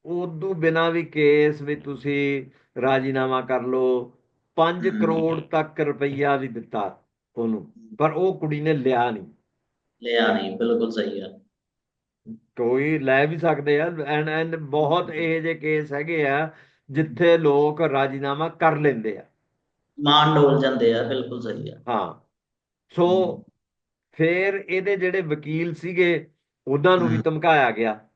ਉਦੋਂ ਬਿਨਾਂ ਵੀ ਕੇਸ ਵੀ ਤੁਸੀਂ ਰਾਜੀਨਾਮਾ ਕਰ ਲਓ 5 ਹਮ। ਕਰੋੜ ਤੱਕ ਰੁਪਈਆ ਵੀ ਦਿੱਤਾ ਉਹਨੂੰ ਪਰ ਉਹ ਕੁੜੀ ਨੇ ਲਿਆ ਨਹੀਂ। ਲਿਆ ਨਹੀਂ ਬਿਲਕੁਲ ਸਹੀ ਆ। ਕੋਈ ਲੈ ਵੀ ਸਕਦੇ ਆ ਐਂਡ ਐਂਡ ਬਹੁਤ ਇਹ ਜਿਹੇ ਕੇਸ ਹੈਗੇ ਆ ਜਿੱਥੇ ਲੋਕ ਰਾਜੀਨਾਮਾ ਕਰ ਲੈਂਦੇ ਆ। ਮਾਨ ਡੋਲ ਜਾਂਦੇ ਆ ਬਿਲਕੁਲ ਸਹੀ ਆ। ਹਾਂ ਸੋ। ਫਿਰ ਇਹਦੇ ਜਿਹੜੇ ਵਕੀਲ ਸੀਗੇ ਉਹਨਾਂ ਨੂੰ ਵੀ। ਧਮਕਾਇਆ ਗਿਆ।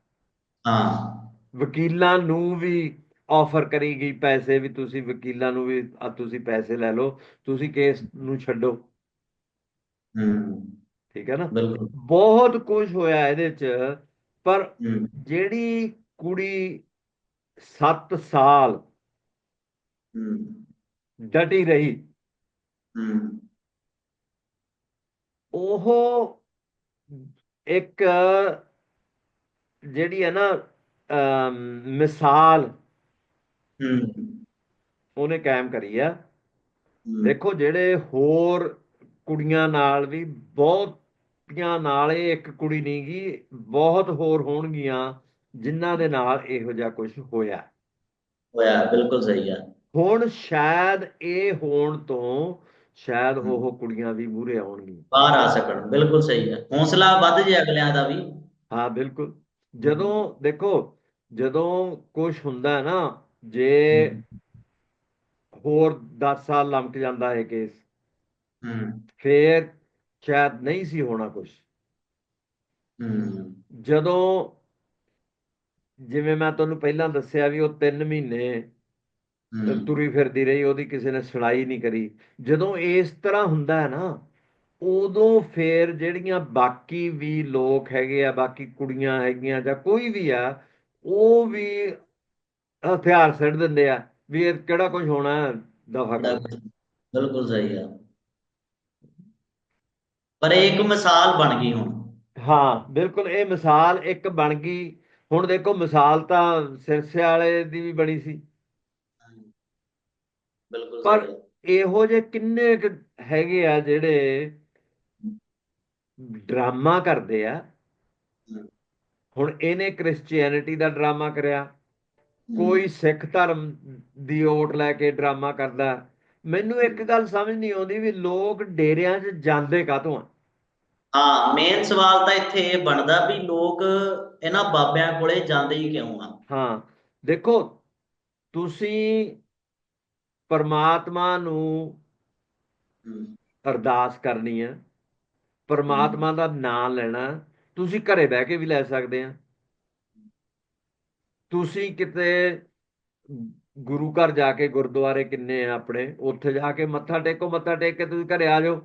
ਹਾਂ। ਵਕੀਲਾਂ ਨੂੰ ਵੀ ਆਫਰ ਕਰੀ ਗਈ ਪੈਸੇ ਵੀ ਤੁਸੀਂ ਵਕੀਲਾਂ ਨੂੰ ਵੀ ਆ ਤੁਸੀਂ ਪੈਸੇ ਲੈ ਲਓ ਤੁਸੀਂ ਕੇਸ ਨੂੰ ਛੱਡੋ। ਹੂੰ। ਠੀਕ ਹੈ ਨਾ? ਬਹੁਤ ਕੁਝ ਹੋਇਆ ਇਹਦੇ ਚ ਪਰ ਜਿਹੜੀ ਕੁੜੀ 7 ਸਾਲ ਹੂੰ। ਡਟੀ ਰਹੀ। ਹੂੰ। ਉਹ ਇੱਕ ਜਿਹੜੀ ਹੈ ਨਾ ਮਿਸਾਲ ਹੂੰ। ਉਹਨੇ ਕਾਇਮ ਕਰੀ ਆ। ਦੇਖੋ ਜਿਹੜੇ ਹੋਰ ਕੁੜੀਆਂ ਨਾਲ ਵੀ ਬਹੁਤੀਆਂ ਨਾਲ ਇਹ ਇੱਕ ਕੁੜੀ ਨਹੀਂ ਗੀ ਬਹੁਤ ਹੋਰ ਹੋਣਗੀਆਂ। ਜਿਨ੍ਹਾਂ ਦੇ ਨਾਲ ਇਹੋ ਜਿਹਾ ਕੁਝ ਹੋਇਆ। ਹੋਇਆ ਬਿਲਕੁਲ ਸਹੀ ਆ। ਹੁਣ ਸ਼ਾਇਦ ਇਹ ਹੋਣ ਤੋਂ ਸ਼ਾਇਦ। ਉਹ ਕੁੜੀਆਂ ਵੀ ਮੂਹਰੇ ਆਉਣਗੀਆਂ। ਬਾਹਰ ਆ ਸਕਣ ਬਿਲਕੁਲ ਸਹੀ ਆ। ਹੌਸਲਾ ਵੱਧ ਜੇ ਅਗਲਿਆਂ ਦਾ ਵੀ। ਹਾਂ ਬਿਲਕੁਲ। ਜਦੋਂ ਦੇਖੋ ਜਦੋਂ ਕੁਝ ਹੁੰਦਾ ਨਾ ਜੇ ਹੋਰ 10 ਸਾਲ ਲੰਮਕ ਜਾਂਦਾ ਹੈ ਕੇਸ ਹੂੰ। ਫੇਰ ਸ਼ਾਇਦ ਨਹੀਂ ਸੀ ਹੋਣਾ ਕੁਝ ਹੂੰ। ਜਦੋਂ ਜਿਵੇਂ ਮੈਂ ਤੁਹਾਨੂੰ ਪਹਿਲਾਂ ਦੱਸਿਆ ਵੀ ਉਹ 3 ਮਹੀਨੇ ਤੁਰੀ ਫਿਰਦੀ ਰਹੀ ਉਹਦੀ ਕਿਸੇ ਨੇ ਸੁਣਾਈ ਨਹੀਂ ਕਰੀ। ਜਦੋਂ ਇਸ ਤਰ੍ਹਾਂ ਹੁੰਦਾ ਹੈ ਨਾ ਉਦੋਂ ਫੇਰ ਜਿਹੜੀਆਂ ਬਾਕੀ ਵੀ ਲੋਕ ਹੈਗੇ ਆ ਬਾਕੀ ਕੁੜੀਆਂ ਹੈਗੀਆਂ ਜਾਂ ਕੋਈ ਵੀ ਆ ਉਹ ਵੀ ਹਥਿਆਰ ਸਿੱਟ ਦਿੰਦੇ ਆ ਵੀ ਇਹ ਕਿਹੜਾ ਕੁਝ ਹੋਣਾ ਦਫਾ ਬਿਲਕੁਲ ਸਹੀ ਆ। ਪਰ ਇਹ ਇੱਕ ਮਿਸਾਲ ਬਣ ਗਈ ਹੁਣ। ਹਾਂ ਬਿਲਕੁਲ ਇਹ ਮਿਸਾਲ ਇੱਕ ਬਣ ਗਈ ਹੁਣ ਦੇਖੋ ਮਿਸਾਲ ਤਾਂ ਸਿਰਸੇ ਵਾਲੇ ਦੀ ਵੀ ਬਣੀ ਸੀ ਬਿਲਕੁਲ ਪਰ। ਇਹੋ ਜਿਹੇ ਕਿੰਨੇ ਕੁ ਹੈਗੇ ਆ ਜਿਹੜੇ ਡਰਾਮਾ ਕਰਦੇ ਆ। ਹੁਣ ਇਹਨੇ ਕ੍ਰਿਸਚੀਅਨਿਟੀ ਦਾ ਡਰਾਮਾ ਕਰਿਆ। ਕੋਈ ਸਿੱਖ ਧਰਮ ਦੀ ਓਟ ਲੈ ਕੇ ਡਰਾਮਾ ਕਰਦਾ ਮੈਨੂੰ ਇੱਕ ਗੱਲ ਸਮਝ ਨਹੀਂ ਆਉਂਦੀ ਵੀ ਲੋਕ ਡੇਰਿਆਂ 'ਚ ਜਾਂਦੇ ਕਾਹਤੋਂ ਆ ਹਾਂ ਮੇਨ ਸਵਾਲ ਤਾਂ ਇੱਥੇ ਇਹ ਬਣਦਾ ਵੀ ਲੋਕ ਇਹਨਾਂ ਬਾਬਿਆਂ ਕੋਲੇ ਜਾਂਦੇ ਹੀ ਕਿਉਂ ਆ? ਹਾਂ ਦੇਖੋ ਤੁਸੀਂ ਪਰਮਾਤਮਾ ਨੂੰ ਅਰਦਾਸ ਕਰਨੀ ਹੈ ਪਰਮਾਤਮਾ ਦਾ ਨਾਮ ਲੈਣਾ ਤੁਸੀਂ ਘਰੇ ਬਹਿ ਕੇ ਵੀ ਲੈ ਸਕਦੇ ਆ। ਤੁਸੀਂ ਕਿਤੇ ਗੁਰੂ ਘਰ ਜਾ ਕੇ ਗੁਰਦੁਆਰੇ ਕਿੰਨੇ ਆ ਆਪਣੇ ਉੱਥੇ ਜਾ ਕੇ ਮੱਥਾ ਟੇਕੋ ਮੱਥਾ ਟੇਕ ਕੇ ਤੁਸੀਂ ਘਰੇ ਆ ਜਾਓ।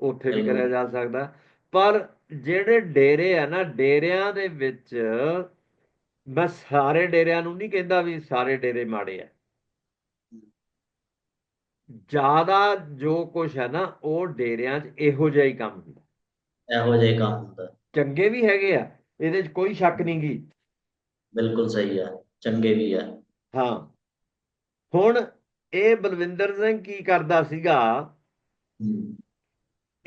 ਉੱਥੇ ਵੀ ਕਰਿਆ ਜਾ ਸਕਦਾ। ਪਰ ਜਿਹੜੇ ਡੇਰੇ ਆ ਨਾ ਡੇਰਿਆਂ ਦੇ ਵਿੱਚ ਮੈਂ ਸਾਰੇ ਡੇਰਿਆਂ ਨੂੰ ਨਹੀਂ ਕਹਿੰਦਾ ਵੀ ਸਾਰੇ ਡੇਰੇ ਮਾੜੇ ਆ। ਜ਼ਿਆਦਾ ਜੋ ਕੁਝ ਹੈ ਨਾ ਉਹ ਡੇਰਿਆਂ 'ਚ ਇਹੋ ਜਿਹਾ ਹੀ ਕੰਮ ਹੁੰਦਾ। ਇਹੋ ਜਿਹੇ ਕੰਮ ਹੁੰਦਾ। ਚੰਗੇ ਵੀ ਹੈਗੇ ਆ ਇਹਦੇ 'ਚ ਕੋਈ ਸ਼ੱਕ ਨਹੀਂ ਗੀ। ਬਿਲਕੁਲ ਸਹੀ ਆ ਚੰਗੇ ਵੀ ਆ। ਹਾਂ। ਹੁਣ ਇਹ ਬਲਵਿੰਦਰ ਸਿੰਘ ਕੀ ਕਰਦਾ ਸੀਗਾ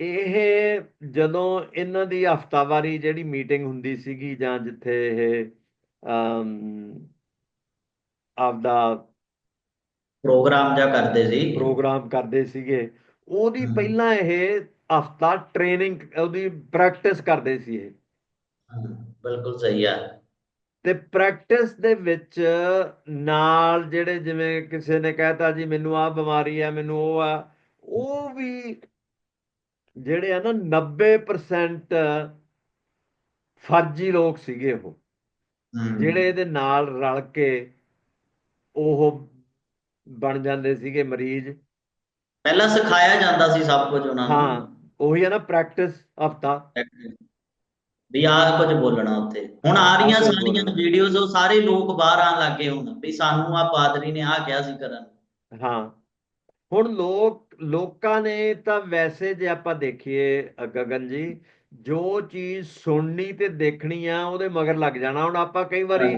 ਇਹ ਜਦੋਂ ਇਹਨਾਂ ਦੀ ਹਫਤਾਵਾਰੀ ਜਿਹੜੀ ਮੀਟਿੰਗ ਹੁੰਦੀ ਸੀਗੀ ਜਾਂ ਜਿੱਥੇ ਇਹ ਆਪਦਾ ਪ੍ਰੋਗਰਾਮ ਜਾਂ ਕਰਦੇ ਸੀ। ਪ੍ਰੋਗਰਾਮ ਕਰਦੇ ਸੀਗੇ ਉਹਦੀ। ਪਹਿਲਾਂ ਇਹ ਹਫਤਾ ਟ੍ਰੇਨਿੰਗ ਉਹਦੀ ਪ੍ਰੈਕਟਿਸ ਕਰਦੇ ਸੀ ਇਹ। ਬਿਲਕੁਲ ਸਹੀ ਆ। ਤੇ ਪ੍ਰੈਕਟਿਸ ਦੇ ਵਿੱਚ ਨਾਲ ਜਿਹੜੇ ਜਿਵੇਂ ਕਿਸੇ ਨੇ ਕਹਿਤਾ ਜੀ ਮੈਨੂੰ ਆਹ ਬਿਮਾਰੀ ਆ ਮੈਨੂੰ ਉਹ ਆ ਉਹ ਵੀ ਜਿਹੜੇ ਆ ਨਾ 90% ਫਰਜ਼ੀ ਲੋਕ ਸੀਗੇ ਉਹ। ਹੂੰ। ਜਿਹੜੇ ਇਹਦੇ ਨਾਲ ਰਲ ਕੇ ਉਹ ਬਣ ਜਾਂਦੇ ਸੀਗੇ ਮਰੀਜ਼। ਪਹਿਲਾਂ ਸਿਖਾਇਆ ਜਾਂਦਾ ਸੀ ਸਭ ਕੁਝ ਉਹਨਾਂ ਹਾਂ ਨੂੰ ਉਹੀ ਆ ਨਾ ਪ੍ਰੈਕਟਿਸ ਹਫਤਾ। ਵੀ ਆਹ ਕੁਝ ਬੋਲਣਾ ਉੱਥੇ। ਹੁਣ ਆ ਰਹੀਆਂ ਸਾਰੀਆਂ। ਵੀਡੀਓਜ਼ ਉਹ ਸਾਰੇ ਲੋਕ ਬਾਹਰ ਆਣ ਲੱਗੇ ਹੁਣ। ਵੀ ਸਾਨੂੰ ਆ ਪਾਦਰੀ ਨੇ ਆਹ ਕਿਹਾ ਸੀ ਕਰਨ। ਹਾਂ। ਹੁਣ ਲੋਕ ਲੋਕਾਂ ਨੇ ਤਾਂ ਵੈਸੇ ਜੇ ਆਪਾਂ ਦੇਖੀਏ ਗਗਨ ਜੀ ਜੋ ਚੀਜ਼ ਸੁਣਨੀ ਤੇ ਦੇਖਣੀ ਆ ਉਹਦੇ ਮਗਰ ਲੱਗ ਜਾਣਾ ਹੁਣ ਆਪਾਂ ਕਈ ਵਾਰੀ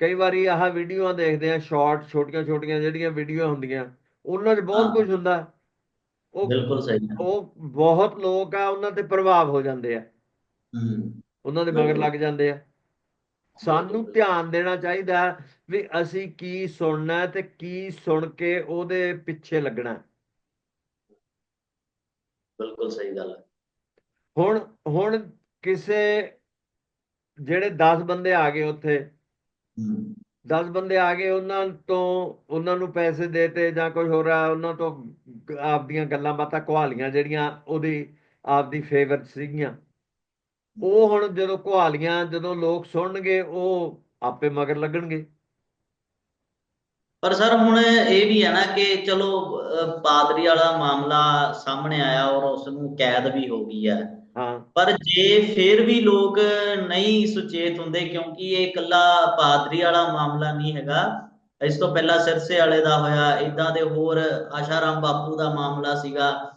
ਕਈ ਵਾਰੀ ਆਹ ਵੀਡੀਓਆਂ ਦੇਖਦੇ ਆ ਸ਼ਾਰਟ ਛੋਟੀਆਂ ਛੋਟੀਆਂ ਜਿਹੜੀਆਂ ਵੀਡੀਓ ਹੁੰਦੀਆਂ ਉਹਨਾਂ 'ਚ ਬਹੁਤ। ਕੁਝ ਹੁੰਦਾ ਉਹ ਬਿਲਕੁਲ ਸਹੀ ਉਹ ਬਹੁਤ ਲੋਕ ਆ ਉਹਨਾਂ ਤੇ ਪ੍ਰਭਾਵ ਹੋ ਜਾਂਦੇ ਆ ਹੂੰ ਉਹਨਾਂ ਦੇ ਮਗਰ। ਲੱਗ ਜਾਂਦੇ ਆ ਸਾਨੂੰ। ਧਿਆਨ ਦੇਣਾ ਚਾਹੀਦਾ ਵੀ ਅਸੀਂ ਕੀ ਸੁਣਨਾ ਤੇ ਕੀ ਸੁਣ ਕੇ ਉਹਦੇ ਪਿੱਛੇ ਲੱਗਣਾ। ਬਿਲਕੁਲ ਸਹੀ ਗੱਲ ਹੈ। ਹੁਣ ਹੁਣ ਕਿਸੇ ਜਿਹੜੇ 10 ਬੰਦੇ ਆ ਗਏ ਉੱਥੇ ਹੂੰ। 10 ਬੰਦੇ ਆ ਗਏ ਉਹਨਾਂ ਤੋਂ ਉਹਨਾਂ ਨੂੰ ਪੈਸੇ ਦੇਤੇ ਜਾਂ ਕੋਈ ਹੋਰ ਆ ਉਹਨਾਂ ਤੋਂ ਆਪਦੀਆਂ ਗੱਲਾਂ ਬਾਤਾਂ ਕੁਹਾਲੀਆਂ ਜਿਹੜੀਆਂ ਉਹਦੀ ਆਪਦੀ ਫੇਵਰ ਸੀਗੀਆਂ। ਉਹ ਹੁਣ ਜਦੋਂ ਕੁਹਾਲੀਆਂ ਜਦੋਂ ਲੋਕ ਸੁਣਨਗੇ ਉਹ ਆਪੇ ਮਗਰ ਲੱਗਣਗੇ। ਪਰ ਸਰ ਹੁਣ ਇਹ ਵੀ ਹੈ ਨਾ ਕਿ ਚਲੋ ਪਾਦਰੀ ਵਾਲਾ ਮਾਮਲਾ ਸਾਹਮਣੇ ਆਇਆ ਔਰ ਉਸ ਨੂੰ ਕੈਦ ਵੀ ਹੋ ਗਈ ਹੈ। ਹਾਂ। ਪਰ ਜੇ ਫਿਰ ਵੀ ਲੋਕ ਨਹੀਂ ਸੁਚੇਤ ਹੁੰਦੇ ਕਿਉਂਕਿ ਇਹ ਇਕੱਲਾ ਪਾਦਰੀ ਵਾਲਾ ਮਾਮਲਾ ਨਹੀਂ ਹੈਗਾ ਇਸ ਤੋਂ ਪਹਿਲਾਂ ਸਿਰਸੇ ਵਾਲੇ ਦਾ ਹੋਇਆ ਇਦਾਂ ਦੇ ਹੋਰ ਆਸ਼ਾਰਾਮ ਬਾਪੂ ਦਾ ਮਾਮਲਾ ਸੀਗਾ।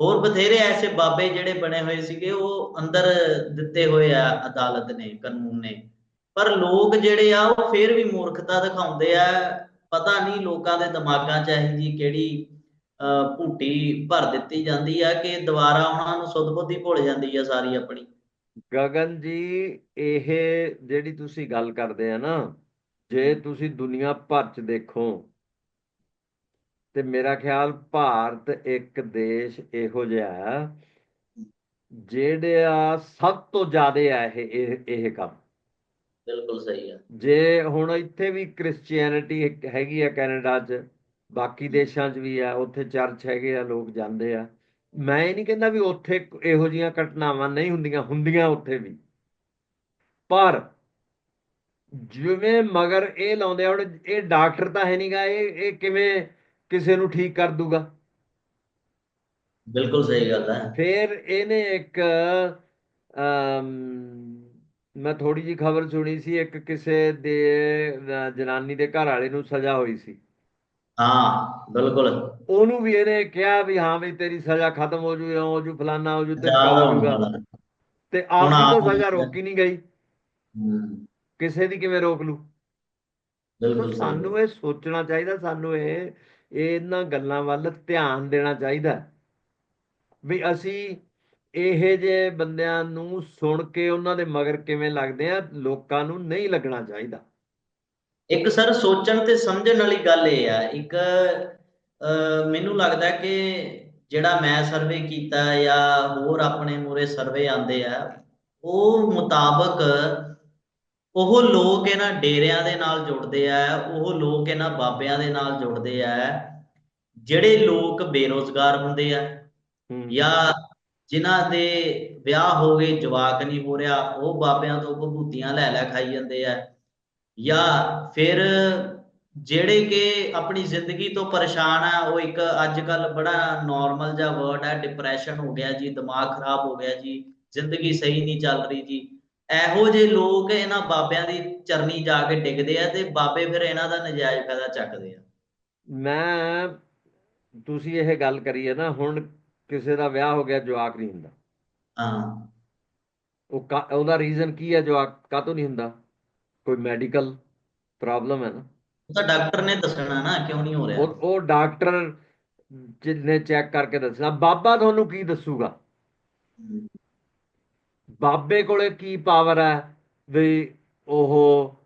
ਹੋਰ ਬਥੇਰੇ ਐਸੇ ਬਾਬੇ ਜਿਹੜੇ ਬਣੇ ਹੋਏ ਸੀਗੇ ਉਹ ਅੰਦਰ ਦਿੱਤੇ ਹੋਏ ਆ ਅਦਾਲਤ ਨੇ ਕਾਨੂੰਨ ਨੇ। ਪਰ ਲੋਕ ਜਿਹੜੇ ਆ ਉਹ ਫਿਰ ਵੀ ਮੂਰਖਤਾ ਦਿਖਾਉਂਦੇ ਆ ਪਤਾ ਨਹੀਂ ਲੋਕਾਂ ਦੇ ਦਿਮਾਗਾਂ 'ਚ ਇਹੋ ਜੀ ਕਿਹੜੀ ਭੂਟੀ ਭਰ ਦਿੱਤੀ ਜਾਂਦੀ ਆ ਕਿ ਦੁਬਾਰਾ ਉਹਨਾਂ ਨੂੰ ਸੁੱਧ ਬੁੱਧੀ ਭੁੱਲ ਜਾਂਦੀ ਆ ਸਾਰੀ ਆਪਣੀ। ਗਗਨ ਜੀ ਇਹ ਜਿਹੜੀ ਤੁਸੀਂ ਗੱਲ ਕਰਦੇ ਆ ਨਾ ਜੇ ਤੁਸੀਂ ਦੁਨੀਆ ਭਰ ਚ ਦੇਖੋ ਤੇ ਮੇਰਾ ਖਿਆਲ ਭਾਰਤ ਇੱਕ ਦੇਸ਼ ਇਹੋ ਜਿਹਾ ਜਿਹੜਾ ਸਭ ਤੋਂ ਜ਼ਿਆਦਾ ਹੈ ਇਹ ਇਹ ਇਹ ਕੰਮ। ਬਿਲਕੁਲ ਸਹੀ ਆ। ਜੇ ਹੁਣ ਇੱਥੇ ਵੀ ਕ੍ਰਿਸਚੀਅਨਿਟੀ ਹੈਗੀ ਆ ਕੈਨੇਡਾ 'ਚ ਬਾਕੀ ਦੇਸ਼ਾਂ 'ਚ ਵੀ ਆ ਉੱਥੇ ਚਰਚ ਹੈਗੇ ਆ ਲੋਕ ਜਾਂਦੇ ਆ। ਮੈਂ ਇਹ ਨਹੀਂ ਕਹਿੰਦਾ ਵੀ ਉੱਥੇ ਇਹੋ ਜੀਆਂ ਘਟਨਾਵਾਂ ਨਹੀਂ ਹੁੰਦੀਆਂ ਹੁੰਦੀਆਂ ਉੱਥੇ ਵੀ। ਪਰ ਜਿਵੇਂ ਮਗਰ ਇਹ ਲਾਉਂਦੇ ਆ ਹੁਣ ਇਹ ਡਾਕਟਰ ਤਾਂ ਹੈ ਨਹੀਂਗਾ ਇਹ ਇਹ ਕਿਵੇਂ ਕਿਸੇ ਨੂੰ ਠੀਕ ਕਰ ਦੂਗਾ? ਬਿਲਕੁਲ ਸਹੀ ਗੱਲ ਹੈ ਫਿਰ ਇਹਨੇ ਇੱਕ ਅਮ, ਮੈਂ ਥੋੜੀ ਜੀ ਖਬਰ ਸੁਣੀ ਸੀ ਇੱਕ ਕਿਸੇ ਦੇ ਜਨਾਨੀ ਦੇ ਘਰ ਵਾਲੇ ਨੂੰ ਸਜ਼ਾ ਹੋਈ ਸੀ। ਹਾਂ ਬਿਲਕੁਲ। ਉਹਨੂੰ ਵੀ ਇਹਨੇ ਕਿਹਾ ਵੀ ਹਾਂ ਵੀ ਤੇਰੀ ਸਜ਼ਾ ਖਤਮ ਹੋ ਜੂ ਹੋ ਜੂ ਫਲਾਨਾ ਹੋ ਜੂ ਤੇ ਜਾ ਹੋ ਹੁਣ ਜੂਗਾ ਵਾਲਾ। ਤੇ ਆਪ ਤਾਂ ਸਜ਼ਾ ਰੋਕੀ ਨਹੀਂ ਗਈ। ਕਿਸੇ ਦੀ ਕਿਵੇਂ ਰੋਕ ਲੂ? ਬਿਲਕੁਲ ਸਾਨੂੰ ਇਹ ਸੋਚਣਾ ਚਾਹੀਦਾ ਸਾਨੂੰ ਇਹ ਇਹਨਾਂ ਗੱਲਾਂ ਵੱਲ ਧਿਆਨ ਦੇਣਾ ਚਾਹੀਦਾ। ਵੀ ਅਸੀਂ ਇਹ ਜੇ ਬੰਦਿਆਂ ਨੂੰ ਸੁਣ ਕੇ ਉਹਨਾਂ ਦੇ ਮਗਰ ਕਿਵੇਂ ਲੱਗਦੇ ਆ ਲੋਕਾਂ ਨੂੰ ਨਹੀਂ ਲੱਗਣਾ ਚਾਹੀਦਾ। ਇੱਕ ਸਰ ਸੋਚਣ ਤੇ ਸਮਝਣ ਵਾਲੀ ਗੱਲ ਇਹ ਆ। ਇੱਕ ਮੈਨੂੰ ਲੱਗਦਾ ਕਿ ਜਿਹੜਾ ਮੈਂ ਸਰਵੇ ਕੀਤਾ ਜਾਂ ਹੋਰ ਆਪਣੇ ਮੂਰੇ ਸਰਵੇ ਆਂਦੇ ਆ ਉਹ ਮੁਤਾਬਕ ਉਹ ਲੋਕ ਇਹਨਾਂ ਡੇਰਿਆਂ ਦੇ ਨਾਲ ਜੁੜਦੇ ਆ ਉਹ ਲੋਕ ਇਹਨਾਂ ਬਾਬਿਆਂ ਦੇ ਨਾਲ ਜੁੜਦੇ ਆ ਜਿਹੜੇ ਲੋਕ ਬੇਰੋਜ਼ਗਾਰ ਹੁੰਦੇ ਆ ਜਾਂ ਜਿਨ੍ਹਾਂ ਦੇ ਵਿਆਹ ਹੋ ਗਏ, ਜਵਾਕ ਨਹੀਂ ਹੋ ਰਿਹਾ, ਉਹ ਬਾਬਿਆਂ ਤੋਂ ਭਭੂਤੀਆਂ ਲੈ ਲੈ ਖਾਈ ਜਾਂਦੇ ਆ। ਜਾਂ ਫਿਰ ਜਿਹੜੇ ਕਿ ਆਪਣੀ ਜ਼ਿੰਦਗੀ ਤੋਂ ਪਰੇਸ਼ਾਨ ਆ, ਉਹ ਇੱਕ ਅੱਜ ਕੱਲ ਬੜਾ ਨਾਰਮਲ ਜਿਹਾ ਵਰਡ ਹੈ ਡਿਪਰੈਸ਼ਨ ਹੋ ਗਿਆ ਜੀ, ਦਿਮਾਗ ਖਰਾਬ ਹੋ ਗਿਆ ਜੀ, ਜ਼ਿੰਦਗੀ ਸਹੀ ਨਹੀਂ ਚੱਲ ਰਹੀ ਜੀ। ਇਹੋ ਜਿਹੇ ਲੋਕ ਇਹਨਾਂ ਬਾਬਿਆਂ ਦੀ ਚਰਨੀ ਜਾ ਕੇ ਡਿੱਗਦੇ ਆ ਤੇ ਬਾਬੇ ਫਿਰ ਇਹਨਾਂ ਦਾ ਨਜਾਇਜ਼ ਫਾਇਦਾ ਚੱਕਦੇ ਆ। ਮੈਂ, ਤੁਸੀਂ ਇਹ ਗੱਲ ਕਰੀ ਹੈ ਨਾ, ਹੁਣ ਕਿਸੇ ਦਾ ਵਿਆਹ ਹੋ ਗਿਆ ਜਵਾਕ ਨਹੀਂ ਹੁੰਦਾ। ਹਾਂ। ਉਹ ਉਹਦਾ ਰੀਜ਼ਨ ਕੀ ਹੈ ਜਵਾਕ ਕਾਹਤੋਂ ਨਹੀਂ ਹੁੰਦਾ? ਕੋਈ ਮੈਡੀਕਲ ਪ੍ਰੋਬਲਮ ਹੈ ਨਾ। ਉਹ ਤਾਂ ਡਾਕਟਰ ਨੇ ਦੱਸਣਾ ਨਾ ਕਿਉਂ ਨਹੀਂ ਹੋ ਰਿਹਾ? ਉਹ ਉਹ ਡਾਕਟਰ ਜਿਹਨੇ ਚੈੱਕ ਕਰਕੇ ਦੱਸਣਾ। ਬਾਬਾ ਤੁਹਾਨੂੰ ਕੀ ਦੱਸੂਗਾ? ਬਾਬੇ ਕੋਲੇ ਕੀ ਪਾਵਰ ਹੈ ਵੀ ਉਹ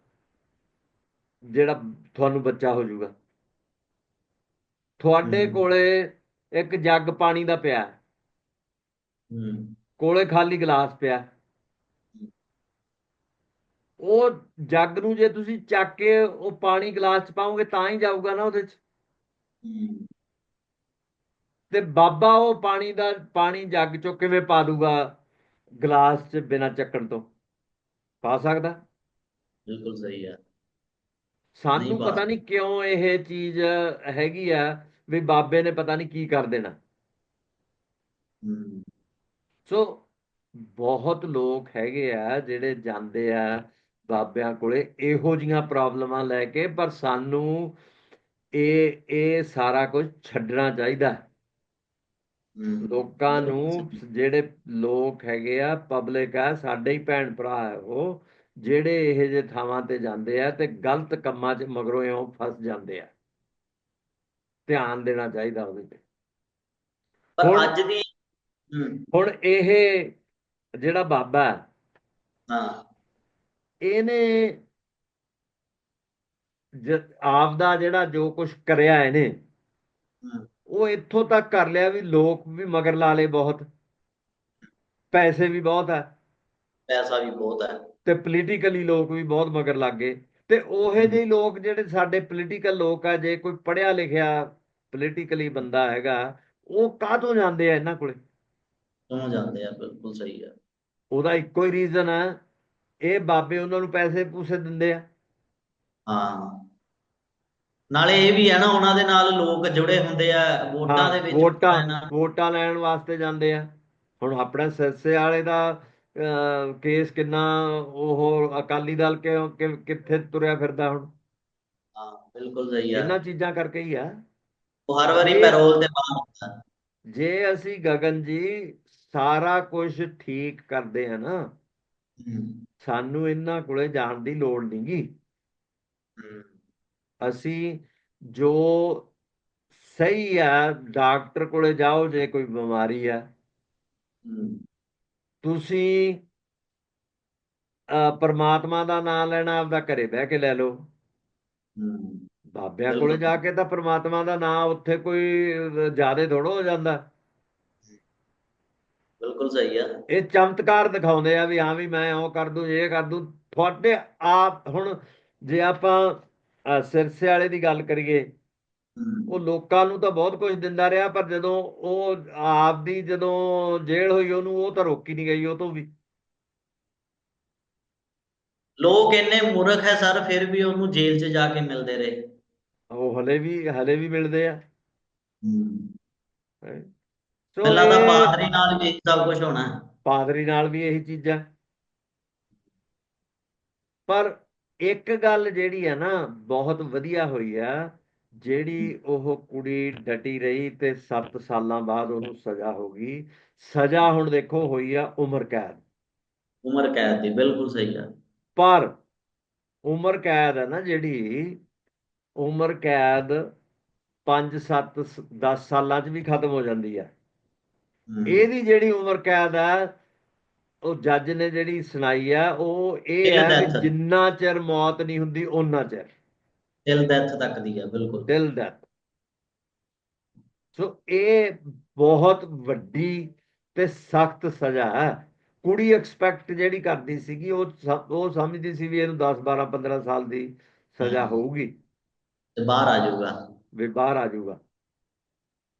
ਜਿਹੜਾ ਤੁਹਾਨੂੰ ਬੱਚਾ ਹੋ ਜਾਊਗਾ? ਤੁਹਾਡੇ। ਕੋਲੇ ਇੱਕ ਜੱਗ ਪਾਣੀ ਦਾ ਪਿਆ। ਹੈ, ਕੋਲੇ ਖਾਲੀ ਗਲਾਸ ਪਿਆ। ਉਹ ਜੱਗ ਨੂੰ ਜੇ ਤੁਸੀਂ ਚੱਕ ਕੇ ਉਹ ਪਾਣੀ ਗਲਾਸ ਚ ਪਾਓਗੇ ਤਾਂ ਹੀ ਜਾਊਗਾ ਨਾ ਉਹਦੇ ਚ। ਤੇ ਬਾਬਾ ਉਹ ਪਾਣੀ ਦਾ ਪਾਣੀ ਜੱਗ ਚੋਂ ਕਿਵੇਂ ਪਾ ਦੂਗਾ ਗਲਾਸ 'ਚ ਬਿਨਾਂ ਚੱਕਣ ਤੋਂ? ਪਾ ਸਕਦਾ? ਬਿਲਕੁਲ ਸਹੀ ਆ। ਸਾਨੂੰ ਪਤਾ ਨਹੀਂ ਕਿਉਂ ਇਹ ਚੀਜ਼ ਹੈਗੀ ਆ। ਵੀ ਬਾਬੇ ਨੇ ਪਤਾ ਨਹੀਂ ਕੀ ਕਰ ਦੇਣਾ। ਸੋ ਬਹੁਤ ਲੋਕ ਹੈਗੇ ਆ ਜਿਹੜੇ ਜਾਂਦੇ ਆ ਬਾਬਿਆਂ ਕੋਲੇ ਇਹੋ ਜੀਆਂ ਪ੍ਰੋਬਲਮਾਂ ਲੈ ਕੇ ਪਰ ਸਾਨੂੰ ਇਹ ਇਹ ਸਾਰਾ ਕੁਝ ਛੱਡਣਾ ਚਾਹੀਦਾ। ਲੋਕਾਂ ਨੂੰ। ਜਿਹੜੇ ਲੋਕ ਹੈਗੇ ਆ ਪਬਲਿਕ ਆ ਸਾਡੇ ਹੀ ਭੈਣ ਭਰਾ ਹੈ ਉਹ ਜਿਹੜੇ ਇਹ ਜੇ ਥਾਵਾਂ ਤੇ ਜਾਂਦੇ ਆ ਤੇ ਗਲਤ ਕੰਮਾਂ 'ਚ ਮਗਰੋਂ ਇਉਂ ਫਸ ਜਾਂਦੇ ਆ। ਧਿਆਨ ਦੇਣਾ ਚਾਹੀਦਾ ਉਹਦੇ ਤੇ। ਪਰ ਅੱਜ ਦੀ ਹੁਣ ਇਹ ਜਿਹੜਾ ਬਾਬਾ ਹੈ, ਇਹਨੇ ਜ- ਆਪਦਾ ਜਿਹੜਾ ਜੋ ਕੁਝ ਕਰਿਆ ਇਹਨੇ ਉਹ ਇੱਥੋਂ ਤੱਕ ਕਰ ਲਿਆ ਵੀ ਲੋਕ ਵੀ ਮਗਰ ਲਾ ਲਏ ਬਹੁਤ। ਪੈਸੇ ਵੀ ਬਹੁਤ ਹੈ। ਪੈਸਾ ਵੀ ਬਹੁਤ ਹੈ। ਤੇ ਪੋਲੀਟੀਕਲੀ ਲੋਕ ਵੀ ਬਹੁਤ ਮਗਰ ਲੱਗ ਗਏ। ਤੇ ਉਹੇ ਜਿਹੇ ਲੋਕ ਜਿਹੜੇ ਸਾਡੇ ਪੋਲੀਟੀਕਲ ਲੋਕ ਆ ਜੇ ਕੋਈ ਪੜਿਆ ਲਿਖਿਆ ਪੋਲੀਟੀਕਲੀ ਬੰਦਾ ਹੈਗਾ ਉਹ ਕਾਹਤੋਂ ਜਾਂਦੇ ਆ ਇਹਨਾਂ ਕੋਲੇ? ਕਿਉਂ ਜਾਂਦੇ ਆ? ਬਿਲਕੁਲ ਸਹੀ ਆ। ਉਹਦਾ ਇੱਕੋ ਹੀ ਰੀਜ਼ਨ ਹੈ ਇਹ ਬਾਬੇ ਉਹਨਾਂ ਨੂੰ ਪੈਸੇ ਪੂਸੇ ਦਿੰਦੇ ਆ। ਹਾਂ। ਨਾਲੇ ਇਹ ਵੀ ਹੈ ਨਾ ਉਹਨਾਂ ਦੇ ਨਾਲ ਲੋਕ ਜੁੜੇ ਹੁੰਦੇ ਆ ਵੋਟਾਂ ਦੇ ਵਿੱਚ ਵੋਟਾਂ। ਵੋਟਾਂ ਲੈਣ ਵਾਸਤੇ ਜਾਂਦੇ ਆ। ਹੁਣ ਆਪਣਾ ਸਿਰਸੇ ਵਾਲੇ ਦਾ ਕੇਸ ਕਿੰਨਾ ਉਹ ਅਕਾਲੀ ਦਲ ਕਿੱਥੇ ਤੁਰਿਆ ਫਿਰਦਾ ਹੁਣ? ਹਾਂ ਬਿਲਕੁਲ ਸਹੀ ਆ। ਇਹਨਾਂ ਚੀਜ਼ਾਂ ਕਰਕੇ ਹੀ ਆ। ਉਹ ਹਰ ਵਾਰੀ ਪੈਰੋਲ ਤੇ ਬਾਹਰ ਹੁੰਦਾ ਜੇ ਅਸੀਂ ਗਗਨ ਜੀ ਸਾਰਾ ਕੁਝ ਠੀਕ ਕਰਦੇ ਆ ਨਾ ਸਾਨੂੰ ਇਹਨਾਂ ਕੋਲੇ ਜਾਣ ਦੀ ਲੋੜ ਨਹੀਂਗੀ ਅਸੀਂ ਜੋ ਸਹੀ ਆ ਡਾਕਟਰ ਕੋਲੇ ਜਾਓ ਜੇ ਕੋਈ ਬਿਮਾਰੀ ਆ। ਤੁਸੀਂ ਪਰਮਾਤਮਾ ਦਾ ਨਾਮ ਲੈਣਾ ਆਪਦਾ ਘਰੇ ਬਹਿ ਕੇ ਲੈ ਲਓ। ਬਾਬਿਆਂ। ਕੋਲੇ ਜਾ ਕੇ ਤਾਂ ਪਰਮਾਤਮਾ ਦਾ ਨਾਮ ਉੱਥੇ ਕੋਈ ਜਿਆਦੇ ਥੋੜੋ ਹੋ ਜਾਂਦਾ। ਬਿਲਕੁਲ ਸਹੀ ਆ। ਇਹ ਚਮਤਕਾਰ ਦਿਖਾਉਂਦੇ ਆ ਵੀ ਹਾਂ ਵੀ ਮੈਂ ਉਹ ਕਰ ਦੂੰ ਇਹ ਕਰ ਦੂੰ। ਤੁਹਾਡੇ ਆਪ ਹੁਣ ਜੇ ਆਪਾਂ ਸਿਰਸੇ ਵਾਲੇ ਦੀ ਗੱਲ ਕਰੀਏ ਉਹ ਲੋਕਾਂ ਨੂੰ ਤਾਂ ਬਹੁਤ ਕੁਝ ਦਿੰਦਾ ਰਿਹਾ ਪਰ ਜਦੋਂ ਉਹ ਆਪ ਦੀ ਜਦੋਂ ਜੇਲ੍ਹ ਹੋਈ ਉਹਨੂੰ ਉਹ ਤਾਂ ਰੋਕੀ ਨਹੀਂ ਗਈ ਉਹ ਤੋਂ ਵੀ। ਲੋਕ ਇੰਨੇ ਮੂਰਖ ਹੈ ਸਰ ਫਿਰ ਵੀ ਉਹਨੂੰ ਜੇਲ੍ਹ 'ਚ ਜਾ ਕੇ ਮਿਲਦੇ ਰਹੇ। ਉਹ ਹਲੇ ਵੀ ਹਲੇ ਵੀ ਮਿਲਦੇ ਆ। ਹੂੰ। ਸੋ ਤਾਂ ਇਹ ਪਾਦਰੀ ਨਾਲ ਵੀ ਸਭ ਕੁਝ ਹੋਣਾ। ਹੈ। ਪਾਦਰੀ ਨਾਲ ਵੀ ਇਹੀ ਚੀਜ਼ਾਂ। ਪਰ ਇੱਕ ਗੱਲ ਜਿਹੜੀ ਆ ਨਾ ਬਹੁਤ ਵਧੀਆ ਹੋਈ ਆ ਜਿਹੜੀ ਉਹ ਕੁੜੀ ਡਟੀ ਰਹੀ ਤੇ 7 ਸਾਲਾਂ ਬਾਅਦ ਉਹਨੂੰ ਸਜ਼ਾ ਹੋ ਗਈ। ਸਜ਼ਾ ਹੁਣ ਦੇਖੋ ਹੋਈ ਆ ਉਮਰ ਕੈਦ। ਉਮਰ ਕੈਦ ਦੀ ਬਿਲਕੁਲ ਸਹੀ ਆ ਪਰ ਉਮਰ ਕੈਦ ਹੈ ਨਾ ਜਿਹੜੀ ਉਮਰ ਕੈਦ 5 7 10 ਸਾਲਾਂ 'ਚ ਵੀ ਖਤਮ ਹੋ ਜਾਂਦੀ ਹੈ। ਇਹਦੀ ਜਿਹੜੀ ਉਮਰ ਕੈਦ ਹੈ ਉਹ ਜੱਜ ਨੇ ਜਿਹੜੀ ਸੁਣਾਈ ਆ ਉਹ ਇਹ ਹੈ. ਕਿ ਜਿੰਨਾ ਚਿਰ ਮੌਤ ਨਹੀਂ ਹੁੰਦੀ ਉਹਨਾਂ ਚਿਰ। ਟਿਲ ਡੈਥ ਤੱਕ ਦੀ ਆ ਬਿਲਕੁਲ। ਟਿਲ ਡੈਥ ਸੋ ਇਹ ਬਹੁਤ ਵੱਡੀ ਤੇ ਸਖਤ ਸਜ਼ਾ ਹੈ ਕੁੜੀ ਐਕਸਪੈਕਟ ਜਿਹੜੀ ਕਰਦੀ ਸੀਗੀ ਉਹ ਉਹ ਸਮਝਦੀ ਸੀ ਵੀ ਇਹਨੂੰ 10 12 15 ਸਾਲ ਦੀ ਸਜ਼ਾ। ਹੋਊਗੀ। ਤੇ ਬਾਹਰ ਆ ਜਾਊਗਾ। ਵੀ ਬਾਹਰ ਆ ਜਾਊਗਾ।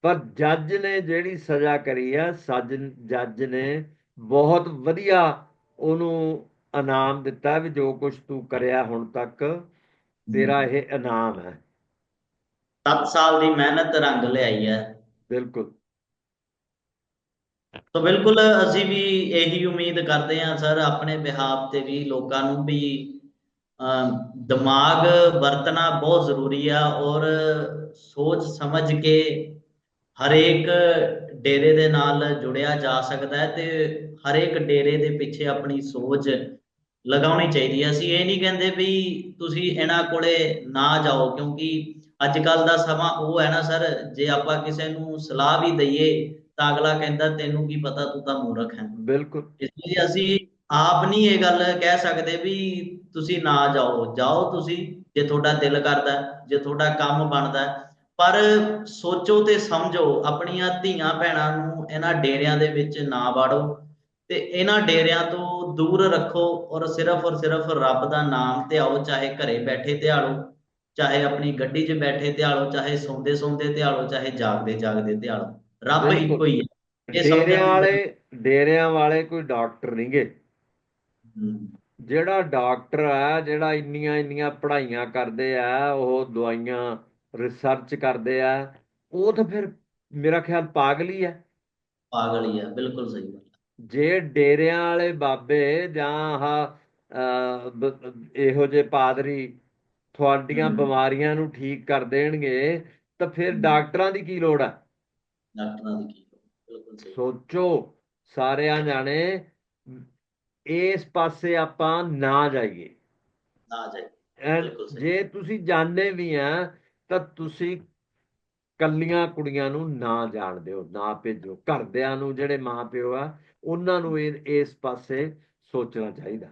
ਪਰ ਜੱਜ ਨੇ ਜਿਹੜੀ ਸਜ਼ਾ ਕਰੀ ਆ ਸੱਜ ਜੱਜ ਨੇ ਬਹੁਤ ਵਧੀਆ ਉਹਨੂੰ ਇਨਾਮ ਦਿੱਤਾ ਵੀ ਜੋ ਕੁਝ ਤੂੰ ਕਰਿਆ ਹੁਣ ਤੱਕ ਤੇਰਾ ਇਹ ਇਨਾਮ ਹੈ। 7 ਸਾਲ ਦੀ ਮਿਹਨਤ ਰੰਗ ਲਿਆਈ ਹੈ। ਬਿਲਕੁਲ। ਤਾਂ ਬਿਲਕੁਲ ਅਸੀਂ ਵੀ ਇਹੀ ਉਮੀਦ ਕਰਦੇ ਹਾਂ ਸਰ ਆਪਣੇ ਬਿਹਾਫ ਤੇ ਵੀ ਲੋਕਾਂ ਨੂੰ ਵੀ ਦਿਮਾਗ ਵਰਤਣਾ ਬਹੁਤ ਜ਼ਰੂਰੀ ਆ ਔਰ ਸੋਚ ਸਮਝ ਕੇ ਹਰੇਕ ਡੇਰੇ ਦੇ ਨਾਲ ਜੁੜਿਆ ਜਾ ਸਕਦਾ ਹੈ ਤੇ ਹਰੇਕ ਡੇਰੇ ਦੇ ਪਿੱਛੇ ਆਪਣੀ ਸੋਚ ਲਗਾਉਣੀ ਚਾਹੀਦੀ ਹੈ। ਅਸੀਂ ਇਹ ਨਹੀਂ ਕਹਿੰਦੇ ਵੀ ਤੁਸੀਂ ਇਹਨਾਂ ਕੋਲੇ ਨਾ ਜਾਓ ਕਿਉਂਕਿ ਅੱਜ ਕੱਲ ਦਾ ਸਮਾਂ ਉਹ ਹੈ ਨਾ ਸਰ ਜੇ ਆਪਾਂ ਕਿਸੇ ਨੂੰ ਸਲਾਹ ਵੀ ਦਈਏ ਤਾਂ ਅਗਲਾ ਕਹਿੰਦਾ ਤੈਨੂੰ ਕੀ ਪਤਾ ਤੂੰ ਤਾਂ ਮੂਰਖ ਹੈ। ਬਿਲਕੁਲ। ਇਸ ਲਈ ਅਸੀਂ ਆਪ ਨਹੀਂ ਇਹ ਗੱਲ ਕਹਿ ਸਕਦੇ ਵੀ ਤੁਸੀਂ ਨਾ ਜਾਓ ਜਾਓ ਤੁਸੀਂ ਜੇ ਤੁਹਾਡਾ ਦਿਲ ਕਰਦਾ ਜੇ ਤੁਹਾਡਾ ਕੰਮ ਬਣਦਾ। ਪਰ ਸੋਚੋ ਤੇ ਸਮਝੋ ਆਪਣੀਆਂ ਧੀਆਂ ਭੈਣਾਂ ਨੂੰ ਇਹਨਾਂ ਡੇਰਿਆਂ ਦੇ ਵਿੱਚ ਨਾ ਵਾੜੋ ਤੇ ਇਹਨਾਂ ਡੇਰਿਆਂ ਤੋਂ ਦੂਰ ਰੱਖੋ ਔਰ ਸਿਰਫ ਔਰ ਸਿਰਫ ਰੱਬ ਦਾ ਨਾਮ ਧਿਆਓ ਚਾਹੇ ਘਰੇ ਬੈਠੇ ਧਿਆਲੋ ਚਾਹੇ ਆਪਣੀ ਗੱਡੀ 'ਚ ਬੈਠੇ ਧਿਆਲੋ ਚਾਹੇ ਸੌਂਦੇ ਸੌਂਦੇ ਧਿਆਲੋ ਚਾਹੇ ਜਾਗਦੇ ਜਾਗਦੇ ਧਿਆਲੋ ਰੱਬ। ਇੱਕੋ ਹੀ ਹੈ ਡੇਰਿਆਂ ਵਾਲੇ ਡੇਰਿਆਂ ਵਾਲੇ ਕੋਈ ਡਾਕਟਰ ਨਹੀਂਗੇ ਜਿਹੜਾ ਡਾਕਟਰ ਆ ਜਿਹੜਾ ਇੰਨੀਆਂ ਇੰਨੀਆਂ ਪੜ੍ਹਾਈਆਂ ਕਰਦੇ ਆ ਉਹ ਦਵਾਈਆਂ ਰਿਸਰਚ ਕਰਦੇ ਆ ਉਹ ਤਾਂ ਫਿਰ ਮੇਰਾ ਖਿਆਲ ਪਾਗਲ ਹੀ ਆ ਪਾਗਲ ਹੀ ਹੈ ਬਿਲਕੁਲ ਸਹੀ ਗੱਲ ਜੇ ਡੇਰਿਆਂ ਵਾਲੇ ਬਾਬੇ ਜਾਂ ਬ- ਇਹੋ ਜਿਹੇ ਪਾਦਰੀ ਤੁਹਾਡੀਆਂ। ਬਿਮਾਰੀਆਂ ਨੂੰ ਠੀਕ ਕਰ ਦੇਣਗੇ ਤਾਂ ਫਿਰ। ਡਾਕਟਰਾਂ ਦੀ ਕੀ ਲੋੜ ਆ ਡਾਕਟਰਾਂ ਦੀ ਕੀ ਬਿਲਕੁਲ ਸਹੀ ਸੋਚੋ ਸਾਰਿਆਂ ਜਾਣੇ ਇਸ ਪਾਸੇ ਆਪਾਂ ਨਾ ਜਾਈਏ। ਨਾ ਸਹੀ। ਜੇ ਤੁਸੀਂ ਜਾਣਦੇ ਵੀ ਆ ਤਾਂ ਤੁਸੀਂ ਕੱਲੀਆਂ ਕੁੜੀਆਂ ਨੂੰ ਨਾ ਜਾਣ ਦਿਓ ਨਾ ਭੇਜੋ। ਘਰਦਿਆਂ ਨੂੰ ਜਿਹੜੇ ਮਾਪਿਓ ਆ ਉਹਨਾਂ ਨੂੰ ਇਸ ਪਾਸੇ ਸੋਚਣਾ ਚਾਹੀਦਾ।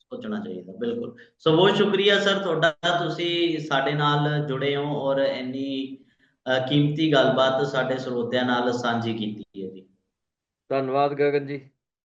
ਸੋਚਣਾ ਚਾਹੀਦਾ ਬਿਲਕੁਲ। ਸੋ ਬਹੁਤ ਸ਼ੁਕਰੀਆ ਸਰ ਤੁਹਾਡਾ ਤੁਸੀਂ ਸਾਡੇ ਨਾਲ ਜੁੜੇ ਹੋ ਔਰ ਇੰਨੀ ਕੀਮਤੀ ਗੱਲਬਾਤ ਸਾਡੇ ਸਰੋਤਿਆਂ ਨਾਲ ਸਾਂਝੀ ਕੀਤੀ ਹੈ ਜੀ। ਧੰਨਵਾਦ ਗਗਨ ਜੀ।